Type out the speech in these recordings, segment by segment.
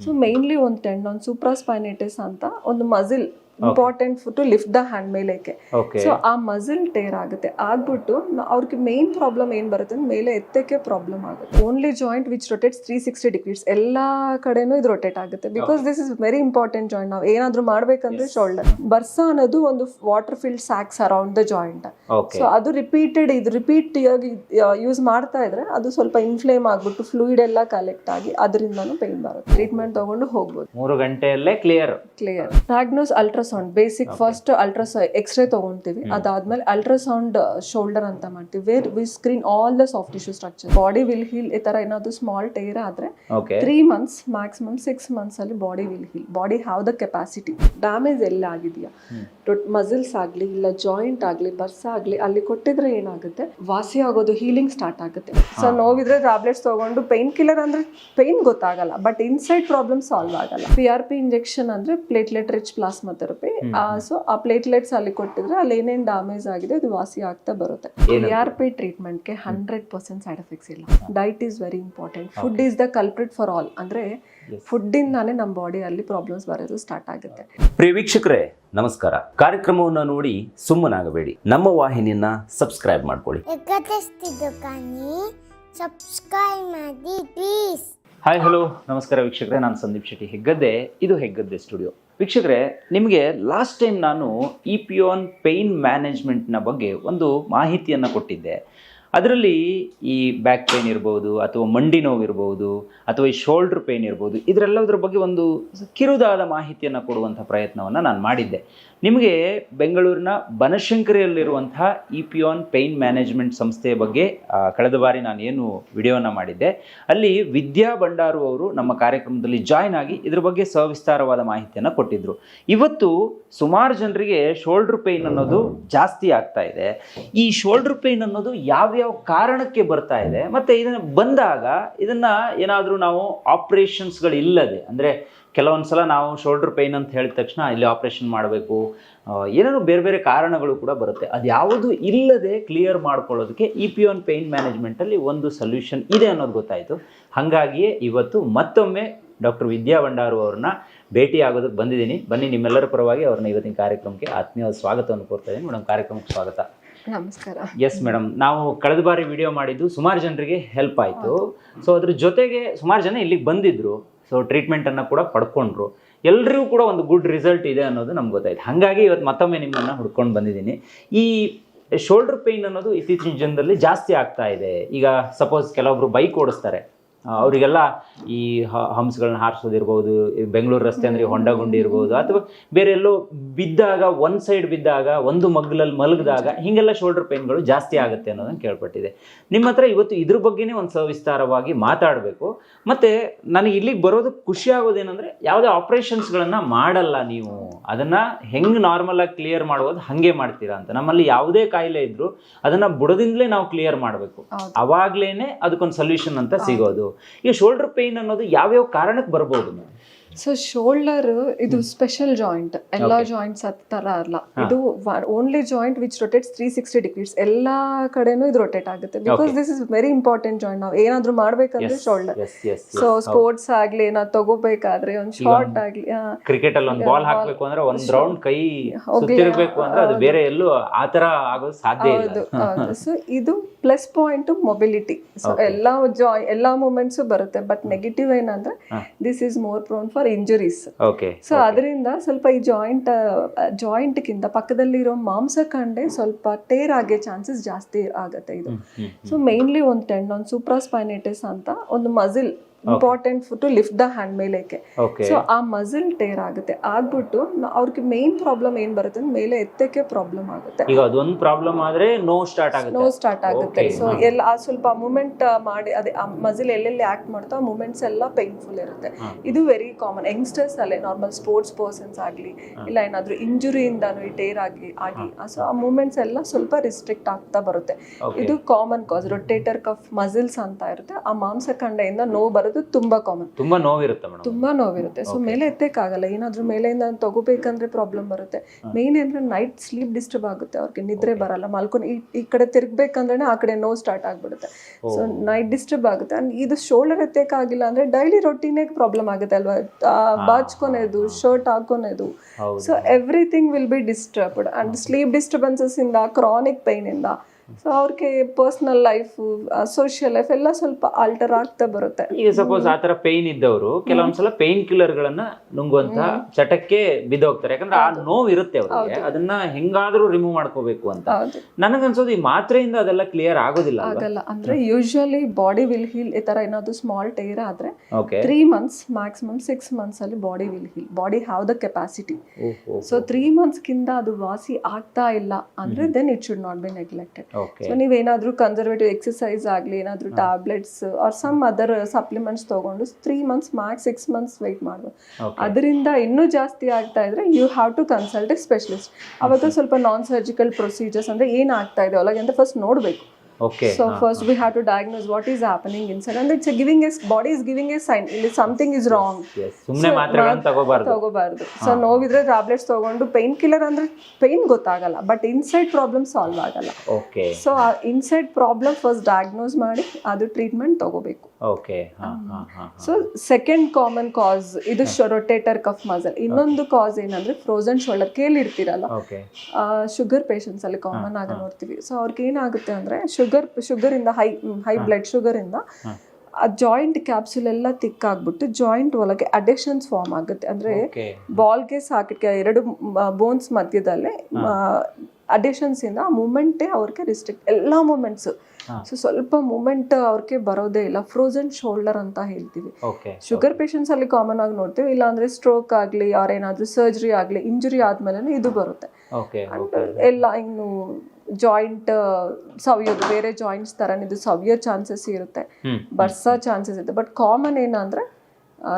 So mainly ಒಂದು tendon supraspinatus ಅಂತ ಒಂದು muscle important to lift the hand ಮೇಲೆಕ್ಕೆ so ಆ ಮಸಿಲ್ ಟೇರ್ ಆಗುತ್ತೆ. ಆಗ್ಬಿಟ್ಟು ಅವ್ರಿಗೆ ಮೇನ್ ಪ್ರಾಬ್ಲಮ್ ಏನ್ ಬರುತ್ತೆ ಅಂದ್ರೆ ಮೇಲೆ ಎತ್ತಕ್ಕೆ ಪ್ರಾಬ್ಲಮ್ ಆಗುತ್ತೆ. Only joint which rotates three sixty degrees ಎಲ್ಲಾ ಕಡೆನೂ ಇದು ರೊಟೇಟ್ ಆಗುತ್ತೆ. Because this is very important joint ನಾವು ಏನಾದ್ರೂ ಮಾಡ್ಬೇಕಂದ್ರೆ ಶೋಲ್ಡರ್ ಬರ್ಸಾ ಅನ್ನೋದು ಒಂದು water filled sacs around the joint so ಅದು ರಿಪೀಟೆಡ್ ಇದು ರಿಪೀಟ್ ಯೂಸ್ ಮಾಡ್ತಾ ಇದ್ರೆ ಅದು ಸ್ವಲ್ಪ ಇನ್ಫ್ಲೇಮ್ ಆಗ್ಬಿಟ್ಟು ಫ್ಲೂಯಿಡ್ ಎಲ್ಲ ಕಲೆಕ್ಟ್ ಆಗಿ ಅದರಿಂದನೂ ಪೇನ್ ಬರುತ್ತೆ. ಟ್ರೀಟ್ಮೆಂಟ್ ತಗೊಂಡು ಹೋಗ್ಬೋದು. ಮೂರು ಗಂಟೆಯಲ್ಲೇ clear clear diagnose ultrasound basic first ultrasound X ray ತಗೊಂತೀವಿ. ಅದಾದ್ಮೇಲೆ ಅಲ್ಟ್ರಾಸೌಂಡ್ ಶೋಲ್ಡರ್ ಅಂತ ಮಾಡ್ತೀವಿ where we screen all the soft tissue structure body will heal ಈ ತರ ಏನಾದ್ರು ಸ್ಮಾಲ್ ಟೇರ್ ಆದ್ರೆ three months maximum six months ಅಲ್ಲಿ body will heal body have the capacity damage ಎಲ್ಲ ಆಗಿದೆಯಾ? ಮಸಲ್ಸ್ ಆಗಲಿ ಇಲ್ಲ ಜಾಯಿಂಟ್ ಆಗಲಿ ಬರ್ಸ್ ಆಗಲಿ ಅಲ್ಲಿ ಕೊಟ್ಟಿದ್ರೆ ಏನಾಗುತ್ತೆ? ವಾಸಿ ಆಗೋದು ಹೀಲಿಂಗ್ ಸ್ಟಾರ್ಟ್ ಆಗುತ್ತೆ. ಸೊ ನೋವಿದ್ರೆ ಟ್ಯಾಬ್ಲೆಟ್ಸ್ ತಗೊಂಡು ಪೈನ್ ಕಿಲ್ಲರ್ ಅಂದ್ರೆ ಪೈನ್ ಗೊತ್ತಾಗಲ್ಲ ಬಟ್ ಇನ್ಸೈಡ್ ಪ್ರಾಬ್ಲಮ್ ಸಾಲ್ವ್ ಆಗಲ್ಲ. ಪಿ ಆರ್ ಪಿ ಇಂಜೆಕ್ಷನ್ ಅಂದ್ರೆ platelet rich plasma therapy so ಆ ಪ್ಲೇಟ್ಲೆಟ್ಸ್ ಅಲ್ಲಿ ಕೊಟ್ಟಿದ್ರೆ ಅಲ್ಲಿ ಏನೇನು ಡ್ಯಾಮೇಜ್ ಆಗಿದೆ ಅದು ವಾಸಿ ಆಗ್ತಾ ಬರುತ್ತೆ. ಎ ಆರ್ ಪಿ ಟ್ರೀಟ್ಮೆಂಟ್ಗೆ ಹಂಡ್ರೆಡ್ ಪರ್ಸೆಂಟ್ ಸೈಡ್ ಎಫೆಕ್ಟ್ಸ್ ಇಲ್ಲ. Diet is very important food is the culprit for all ಅಂದ್ರೆ ಫುಡ್ ಇಂದಾನೆ ನಮ್ಮ ಬಾಡಿಯಲ್ಲಿ ಪ್ರಾಬ್ಲಮ್ಸ್ ಬರೋದು ಸ್ಟಾರ್ಟ್ ಆಗುತ್ತೆ. ಪ್ರಿಯ ವೀಕ್ಷಕರೇ ನಮಸ್ಕಾರ. ಕಾರ್ಯಕ್ರಮವನ್ನು ನೋಡಿ ಸುಮ್ಮನಾಗಬೇಡಿ. ನಮ್ಮ ವಾಹಿನಿಯನ್ನ ಸಬ್ಸ್ಕ್ರೈಬ್ ಮಾಡ್ಕೊಳ್ಳಿ. ಸಬ್ಸ್ಕ್ರೈಬ್ ಮಾಡಿ ಪ್ಲೀಸ್ ಹಾಯ್ ಹಲೋ ನಮಸ್ಕಾರ ವೀಕ್ಷಕರೇ ನಾನು ಸಂದೀಪ್ ಶೆಟ್ಟಿ ಹೆಗ್ಗದ್ದೆ. ಇದು ಹೆಗ್ಗದ್ದೆ ಸ್ಟುಡಿಯೋ ವೀಕ್ಷಕರೇ, ನಿಮಗೆ ಲಾಸ್ಟ್ ಟೈಮ್ ನಾನು ಇ ಪಿ ಆನ್ ಪೇಯ್ನ್ ಮ್ಯಾನೇಜ್ಮೆಂಟ್ನ ಬಗ್ಗೆ ಒಂದು ಮಾಹಿತಿಯನ್ನು ಕೊಟ್ಟಿದ್ದೆ. ಅದರಲ್ಲಿ ಈ ಬ್ಯಾಕ್ ಪೇಯ್ನ್ ಇರ್ಬೋದು, ಅಥವಾ ಮಂಡಿ ನೋವು ಇರ್ಬೋದು, ಅಥವಾ ಈ ಶೋಲ್ಡ್ರ್ ಪೇಯ್ನ್ ಇರ್ಬೋದು, ಇದರೆಲ್ಲದರ ಬಗ್ಗೆ ಒಂದು ಕಿರುದಾದ ಮಾಹಿತಿಯನ್ನು ಕೊಡುವಂಥ ಪ್ರಯತ್ನವನ್ನು ನಾನು ಮಾಡಿದ್ದೆ. ನಿಮಗೆ ಬೆಂಗಳೂರಿನ ಬನಶಂಕರಿಯಲ್ಲಿರುವಂತಹ E P on pain management ಸಂಸ್ಥೆಯ ಬಗ್ಗೆ ಕಳೆದ ಬಾರಿ ನಾನು ಏನು ವಿಡಿಯೋನ ಮಾಡಿದ್ದೆ, ಅಲ್ಲಿ ವಿದ್ಯಾ ಭಂಡಾರು ಅವರು ನಮ್ಮ ಕಾರ್ಯಕ್ರಮದಲ್ಲಿ ಜಾಯ್ನ್ ಆಗಿ ಇದ್ರ ಬಗ್ಗೆ ಸವಿಸ್ತಾರವಾದ ಮಾಹಿತಿಯನ್ನು ಕೊಟ್ಟಿದ್ದರು ಇವತ್ತು ಸುಮಾರು ಜನರಿಗೆ ಶೋಲ್ಡರ್ ಪೇಯ್ನ್ ಅನ್ನೋದು ಜಾಸ್ತಿ ಆಗ್ತಾ ಇದೆ. ಈ ಶೋಲ್ಡರ್ ಪೇಯ್ನ್ ಅನ್ನೋದು ಯಾವ್ಯಾವ ಕಾರಣಕ್ಕೆ ಬರ್ತಾ ಇದೆ, ಮತ್ತೆ ಇದನ್ನು ಬಂದಾಗ ಇದನ್ನ ಏನಾದರೂ ನಾವು ಆಪ್ರೇಷನ್ಸ್ಗಳಿಲ್ಲದೆ, ಅಂದರೆ ಕೆಲವೊಂದು ಸಲ ನಾವು ಶೋಲ್ಡ್ರ್ ಪೇಯ್ನ್ ಅಂತ ಹೇಳಿದ ತಕ್ಷಣ ಇಲ್ಲಿ ಆಪರೇಷನ್ ಮಾಡಬೇಕು. ಏನೇನೋ ಬೇರೆ ಬೇರೆ ಕಾರಣಗಳು ಕೂಡ ಬರುತ್ತೆ. ಅದು ಯಾವುದು ಇಲ್ಲದೆ ಕ್ಲಿಯರ್ ಮಾಡ್ಕೊಳ್ಳೋದಕ್ಕೆ ಇ ಪಿ ಒನ್ ಪೇಯ್ನ್ ಮ್ಯಾನೇಜ್ಮೆಂಟಲ್ಲಿ ಒಂದು ಸೊಲ್ಯೂಷನ್ ಇದೆ ಅನ್ನೋದು ಗೊತ್ತಾಯಿತು. ಹಾಗಾಗಿಯೇ ಇವತ್ತು ಮತ್ತೊಮ್ಮೆ ಡಾಕ್ಟರ್ ವಿದ್ಯಾ ಭಂಡಾರು ಅವ್ರನ್ನ ಭೇಟಿ ಆಗೋದಕ್ಕೆ ಬಂದಿದ್ದೀನಿ. ಬನ್ನಿ ನಿಮ್ಮೆಲ್ಲರ ಪರವಾಗಿ ಅವ್ರನ್ನ ಇವತ್ತಿನ ಕಾರ್ಯಕ್ರಮಕ್ಕೆ ಆತ್ಮೀಯ ಸ್ವಾಗತವನ್ನು ಕೋರ್ತಾ ಇದ್ದೀನಿ. ಮೇಡಮ್ ಕಾರ್ಯಕ್ರಮಕ್ಕೆ ಸ್ವಾಗತ. ನಮಸ್ಕಾರ. Yes madam. ನಾವು ಕಳೆದ ಬಾರಿ ವಿಡಿಯೋ ಮಾಡಿದ್ದು ಸುಮಾರು ಜನರಿಗೆ ಹೆಲ್ಪ್ ಆಯಿತು. ಸೊ ಅದ್ರ ಜೊತೆಗೆ ಸುಮಾರು ಜನ ಇಲ್ಲಿಗೆ ಬಂದಿದ್ರು. ಸೊ ಟ್ರೀಟ್ಮೆಂಟನ್ನು ಕೂಡ ಪಡ್ಕೊಂಡ್ರು. ಎಲ್ಲರಿಗೂ ಕೂಡ ಒಂದು ಗುಡ್ ರಿಸಲ್ಟ್ ಇದೆ ಅನ್ನೋದು ನಮ್ಗೆ ಗೊತ್ತಾಯ್ತು. ಹಾಗಾಗಿ ಇವತ್ತು ಮತ್ತೊಮ್ಮೆ ನಿಮ್ಮನ್ನು ಹುಡ್ಕೊಂಡು ಬಂದಿದ್ದೀನಿ. ಈ ಶೋಲ್ಡರ್ ಪೇಯ್ನ್ ಅನ್ನೋದು ಇತ್ತೀಚಿನ ಜನರಲ್ಲಿ ಜಾಸ್ತಿ ಆಗ್ತಾ ಇದೆ. ಈಗ ಸಪೋಸ್ ಕೆಲವೊಬ್ರು ಬೈಕ್ ಓಡಿಸ್ತಾರೆ. ಅವರಿಗೆಲ್ಲ ಈ ಹ- ಹಂಪ್ಸ್ಗಳನ್ನ ಹಾರಿಸೋದಿರ್ಬೋದು ಬೆಂಗಳೂರು ರಸ್ತೆ ಅಂದರೆ ಹೊಂಡ ಗುಂಡಿ ಇರ್ಬೋದು ಅಥವಾ ಬೇರೆ ಎಲ್ಲೋ ಬಿದ್ದಾಗ ಒಂದು ಸೈಡ್ ಬಿದ್ದಾಗ ಒಂದು ಮಗ್ಲಲ್ಲಿ ಮಲಗಿದಾಗ ಹೀಗೆಲ್ಲ ಶೋಲ್ಡರ್ ಪೇನ್ಗಳು ಜಾಸ್ತಿ ಆಗುತ್ತೆ ಅನ್ನೋದನ್ನು ಕೇಳ್ಪಟ್ಟಿದೆ. ನಿಮ್ಮ ಹತ್ರ ಇವತ್ತು ಇದ್ರ ಬಗ್ಗೆನೇ ಒಂದು ಸವಿಸ್ತಾರವಾಗಿ ಮಾತಾಡಬೇಕು. ಮತ್ತು ನನಗೆ ಇಲ್ಲಿಗೆ ಬರೋದು ಖುಷಿ ಆಗೋದೇನೆಂದರೆ ಯಾವುದೇ ಆಪ್ರೇಷನ್ಸ್ಗಳನ್ನು ಮಾಡಲ್ಲ ನೀವು. ಅದನ್ನು ಹೆಂಗೆ ನಾರ್ಮಲಾಗಿ ಕ್ಲಿಯರ್ ಮಾಡ್ಬೋದು ಹಾಗೆ ಮಾಡ್ತೀರಾ ಅಂತ. ನಮ್ಮಲ್ಲಿ ಯಾವುದೇ ಕಾಯಿಲೆ ಇದ್ದರೂ ಅದನ್ನು ಬುಡದಿಂದಲೇ ನಾವು ಕ್ಲಿಯರ್ ಮಾಡಬೇಕು. ಅವಾಗಲೇ ಅದಕ್ಕೊಂದು ಸೊಲ್ಯೂಷನ್ ಅಂತ ಸಿಗೋದು. ಈಗ ಶೋಲ್ಡರ್ ಪೇಯ್ನ್ ಅನ್ನೋದು ಯಾವ್ಯಾವ ಕಾರಣಕ್ಕೆ ಬರ್ಬೋದು ಸೊ ಶೋಲ್ಡರ್ ಇದು ಸ್ಪೆಷಲ್ ಜಾಯಿಂಟ್ ಎಲ್ಲ ಜಾಯಿಂಟ್ಸ್ ತರ ಅಲ್ಲ. ಇದು only joint which rotates three sixty degrees ಎಲ್ಲಾ ಕಡೆನೂ ಇದು ರೊಟೇಟ್ ಆಗುತ್ತೆ. Because this is very important joint ನಾವು. ಏನಾದ್ರೂ ಮಾಡ್ಬೇಕಂದ್ರೆ ಶೋಲ್ಡರ್ ಸೊ ಸ್ಪೋರ್ಟ್ಸ್ ಆಗ್ಲಿ ನಾವು ತಗೋಬೇಕಾದ್ರೆ ಒಂದ್ ಶಾರ್ಟ್ ಆಗ್ಲಿ ಕ್ರಿಕೆಟ್ ಅಲ್ಲಿ ಒಂದು ಬಾಲ್ ಹಾಕಬೇಕು ಅಂದ್ರೆ ಒಂದ್ ರೌಂಡ್ ಕೈ ಸುತ್ತಿರಬೇಕು ಅಂದ್ರೆ ಅದು ಬೇರೆ ಎಲ್ಲೂ ಆತರ ಆಗೋದು ಸಾಧ್ಯ ಇಲ್ಲ. ಸೊ ಇದು ಪ್ಲಸ್ ಪಾಯಿಂಟ್ ಮೊಬಿಲಿಟಿ ಸೊ ಎಲ್ಲಾ ಜಾಯ್ ಎಲ್ಲಾ ಮೂಮೆಂಟ್ಸು ಬರುತ್ತೆ. ಬಟ್ ನೆಗೆಟಿವ್ ಏನಂದ್ರೆ this is more prone for injuries okay so ಅದರಿಂದ ಸ್ವಲ್ಪ ಈ ಜಾಯಿಂಟ್ ಜಾಯಿಂಟ್ಗಿಂತ ಪಕ್ಕದಲ್ಲಿರೋ ಮಾಂಸಖಂಡೆ ಸ್ವಲ್ಪ ಟೇರ್ ಆಗಿ ಚಾನ್ಸಸ್ ಜಾಸ್ತಿ ಆಗುತ್ತೆ ಇದು. ಸೊ ಮೇನ್ಲಿ ಒಂದು ಟೆಂಡನ್ ಸೂಪ್ರಾಸ್ಪೈನೇಟಿಸ್ ಅಂತ ಒಂದು muscle important to lift the hand ಮೇಲೆಕ್ಕೆ okay so ಆ ಮಸಲ್ ಟೇರ್ ಆಗುತ್ತೆ. ಆಗ್ಬಿಟ್ಟು ನ- ಅವ್ರಿಗೆ ಮೇನ್ ಪ್ರಾಬ್ಲಮ್ ಏನ್ ಬರುತ್ತೆ? ಅಂದ್ರೆ ಮೇಲೆ ಎತ್ತಕ್ಕೆ ಪ್ರಾಬ್ಲಮ್ ಆಗುತ್ತೆ. ಈಗ ಅದೊಂದು ಪ್ರಾಬ್ಲಮ್ ಆದ್ರೆ ನೋ ಸ್ಟಾರ್ಟ್ ನೋ ಆಗುತ್ತೆ. ಸ್ಟಾರ್ಟ್ ಆಗುತ್ತೆ ಸೊ ಎಲ್ಲ ಆ ಸ್ವಲ್ಪ ಮೂಮೆಂಟ್ ಮಾಡಿ ಅದೇ ಆ ಮಸಲ್ ಎಲ್ಲೆಲ್ಲಿ ಆಕ್ಟ್ ಮಾಡ್ತೋ ಆ ಮೂಮೆಂಟ್ಸ್ ಎಲ್ಲ ಪೈನ್ಫುಲ್ ಇರುತ್ತೆ. ಇದು ವೆರಿ ಕಾಮನ್ ಯಂಗ್ಸ್ಟರ್ಸ್ ಅಲ್ಲೇ ನಾರ್ಮಲ್ ಸ್ಪೋರ್ಟ್ಸ್ ಪರ್ಸನ್ಸ್ ಆಗಲಿ ಇಲ್ಲ ಏನಾದರೂ ಇಂಜುರಿಯಿಂದನೂ ಈ ಟೇರ್ ಆಗಿ ಆಗಿ ಸೊ ಆ ಮೂಮೆಂಟ್ಸ್ ಎಲ್ಲ ಸ್ವಲ್ಪ ರಿಸ್ಟ್ರಿಕ್ಟ್ ಆಗ್ತಾ ಬರುತ್ತೆ. ಇದು common cause rotator cuff muscles ಅಂತ ಇರುತ್ತೆ. ಆ ಮಾಂಸಖಂಡೆಯಿಂದ ನೋವು ಬರೋದು ಬರೋದು ತುಂಬಾ ಕಾಮನ್ ತುಂಬಾ ನೋವಿರುತ್ತೆ ಮೇಡಮ್. ತುಂಬಾ ನೋವಿರುತ್ತೆ. ಸೊ ಮೇಲೆ ಎತ್ತಕ್ಕಾಗಲ್ಲ. ಏನಾದ್ರೂ ಮೇಲೆಯಿಂದ ತಗೋಬೇಕಂದ್ರೆ ಪ್ರಾಬ್ಲಮ್ ಬರುತ್ತೆ. ಮೇನ್ ಅಂದ್ರೆ ನೈಟ್ ಸ್ಲೀಪ್ ಡಿಸ್ಟರ್ಬ್ ಆಗುತ್ತೆ. ಅವ್ರಿಗೆ ನಿದ್ರೆ ಬರಲ್ಲ. ಮಲ್ಕೊಂಡು ಈ ಕಡೆ ತಿರ್ಗ್ಬೇಕಂದ್ರೆ ಆ ಕಡೆ ನೋವು ಸ್ಟಾರ್ಟ್ ಆಗ್ಬಿಡುತ್ತೆ. ಸೊ ನೈಟ್ ಡಿಸ್ಟರ್ಬ್ ಆಗುತ್ತೆ. ಅಂಡ್ ಇದು ಶೋಲ್ಡರ್ ಎತ್ತಕ್ಕಾಗಿಲ್ಲ ಅಂದ್ರೆ ಡೈಲಿ ರೊಟೀನೇ ಪ್ರಾಬ್ಲಮ್ ಆಗುತ್ತೆ ಅಲ್ವಾ? ಬಾಚ್ಕೊನೇದು shirt ಹಾಕೊನೇದು. So everything will be disturbed and sleep disturbances ಇಂದ ಕ್ರಾನಿಕ್ ಪೈನ್ ಇಂದ ಸೊ ಅವ್ರಿಗೆ ಪರ್ಸನಲ್ ಲೈಫ್ ಸೋಷಿಯಲ್ ಲೈಫ್ ಎಲ್ಲ ಸ್ವಲ್ಪ ಆಲ್ಟರ್ ಆಗ್ತಾ ಬರುತ್ತೆ. ಈಗ ಸಪೋಸ್ ಆ ತರ ಪೇನ್ ಇದ್ದವರು ಕೆಲವೊಂದ್ಸಲ ಪೇನ್ ಕಿಲ್ಲರ್ ಗಳನ್ನ ನುಂಗುವಂತ ಚಟಕ್ಕೆ ಬಿದ್ದೋಗ್ತಾರೆ. ಯಾಕಂದ್ರೆ ಆ ನೋವು ಇರುತ್ತೆ ಅವ್ರಿಗೆ. ಅದನ್ನ ಹೆಂಗಾದ್ರೂ ರಿಮೂವ್ ಮಾಡ್ಕೋಬೇಕು ಅಂತ. ನನಗನ್ಸೋದು ಈ ಮಾತ್ರೆಯಿಂದ ಅದೆಲ್ಲ ಕ್ಲಿಯರ್ ಆಗೋದಿಲ್ಲ ಆಗಲ್ಲ ಅಂದ್ರೆ ಯೂಶಲಿ ಬಾಡಿ ವಿಲ್ ಹೀಲ್ ಈ ತರ ಏನಾದ್ರು ಸ್ಮಾಲ್ ಟೇರ್ ಆದ್ರೆ three months maximum six months ಅಲ್ಲಿ body will heal body have the capacity so three months ಕಿಂತ ಅದು ವಾಸಿ ಆಗ್ತಾ ಇಲ್ಲ ಅಂದ್ರೆ then it should not be neglected so ನೀವೇನಾದರೂ ಕನ್ಸರ್ವೇಟಿವ್ ಎಕ್ಸಸೈಸ್ ಆಗಲಿ ಏನಾದರೂ tablets or some other supplements ತಗೊಂಡು three months max six months wait ಮಾಡ್ಬೋದು ಅದರಿಂದ ಇನ್ನೂ ಜಾಸ್ತಿ ಆಗ್ತಾ ಇದ್ರೆ you have to consult a specialist ಅವಾಗ ಸ್ವಲ್ಪ ನಾನ್ ಸರ್ಜಿಕಲ್ ಪ್ರೊಸೀಜರ್ಸ್ ಅಂದ್ರೆ ಏನಾಗ್ತಾ ಆಗ್ತಾ ಇದೆ ಒಳಗೆ ಅಂತ ಫಸ್ಟ್ ನೋಡಬೇಕು. Okay so first we have to diagnose what is happening inside ಅಂದ್ರೆ it's giving as body is giving a sign something something is wrong ಸುಮ್ಮನೆ ಮಾತ್ರೆಗಳನ್ನು ತಗೋಬಾರ್ದು. ತಗೋಬಾರ್ದು. ಸೊ ನೋವಿದ್ರೆ ಟ್ಯಾಬ್ಲೆಟ್ಸ್ ತಗೊಂಡು ಪೈನ್ ಕಿಲ್ಲರ್ ಅಂದ್ರೆ ಪೈನ್ ಗೊತ್ತಾಗಲ್ಲ ಬಟ್ ಇನ್ಸೈಡ್ ಪ್ರಾಬ್ಲಮ್ ಸಾಲ್ವ್ ಆಗಲ್ಲ. ಓಕೆ ಸೊ ಆ ಇನ್ಸೈಡ್ ಪ್ರಾಬ್ಲಮ್ ಫಸ್ಟ್ ಡಯಾಗ್ನೋಸ್ ಮಾಡಿ ಅದು ಟ್ರೀಟ್ಮೆಂಟ್ ತಗೋಬೇಕು. ಓಕೆ ಹಾ ಹಾ ಹಾ ಸೊ ಸೆಕೆಂಡ್ ಕಾಮನ್ ಕಾಸ್ ಇದು ರೊಟೇಟರ್ ಕಫ್ ಮಸಲ್ ಇನ್ನೊಂದು ಕಾಸ್ ಏನಂದ್ರೆ ಫ್ರೋಸನ್ ಶೋಲ್ಡರ್ ಕೇಳಿರ್ತೀರಲ್ಲ? ಶುಗರ್ ಪೇಷಂಟ್ಸ್ ಅಲ್ಲಿ ಕಾಮನ್ ಆಗಿ ನೋಡ್ತೀವಿ. ಸೊ ಅವ್ರಿಗೆ ಏನಾಗುತ್ತೆ ಅಂದ್ರೆ ಶುಗರ್ ಶುಗರ್ ಇಂದ ಹೈ ಹೈ ಬ್ಲಡ್ ಶುಗರ್ ಇಂದ ಆ ಜಾಯಿಂಟ್ ಕ್ಯಾಪ್ಸುಲ್ ಎಲ್ಲ ತಿಕ್ ಆಗ್ಬಿಟ್ಟು ಜಾಯಿಂಟ್ ಒಳಗೆ ಅಡಿಕ್ಷನ್ಸ್ ಫಾರ್ಮ್ ಆಗುತ್ತೆ. ಅಂದ್ರೆ ಬಾಲ್ ಬಾಲ್ಗೆ ಸಾಕಿಟ್ಕೆ ಎರಡು ಬೋನ್ಸ್ ಮಧ್ಯದಲ್ಲೇ ಅಡಿಷನ್ಸ್ ಇಂದ ಆ ಮೂಮೆಂಟೇ ಅವ್ರಿಗೆ ರಿಸ್ಟ್ರಿಕ್ಟ್ ಎಲ್ಲ ಮೂಮೆಂಟ್ಸ್ ಸೊ ಸ್ವಲ್ಪ ಮೂಮೆಂಟ್ ಅವ್ರಿಗೆ ಬರೋದೇ ಇಲ್ಲ. ಫ್ರೋಜನ್ ಶೋಲ್ಡರ್ ಅಂತ ಹೇಳ್ತೀವಿ. ಶುಗರ್ ಪೇಷಂಟ್ಸ್ ಅಲ್ಲಿ ಕಾಮನ್ ಆಗಿ ನೋಡ್ತೀವಿ. ಇಲ್ಲಾಂದ್ರೆ ಸ್ಟ್ರೋಕ್ ಆಗ್ಲಿ ಯಾರೇನಾದ್ರೂ ಏನಾದ್ರೂ ಸರ್ಜರಿ ಆಗ್ಲಿ ಇಂಜುರಿ ಆದ್ಮೇಲೆ ಇದು ಬರುತ್ತೆ. ಎಲ್ಲ ಇನ್ನು ಜಾಯಿಂಟ್ ಸವಿಯೋದು. ಬೇರೆ ಜಾಯಿಂಟ್ಸ್ ಥರನೇ ಇದು ಸವಿಯೋ ಚಾನ್ಸಸ್ ಇರುತ್ತೆ. ಬರ್ಸೋ ಚಾನ್ಸಸ್ ಇದೆ ಬಟ್ ಕಾಮನ್ ಏನಂದ್ರೆ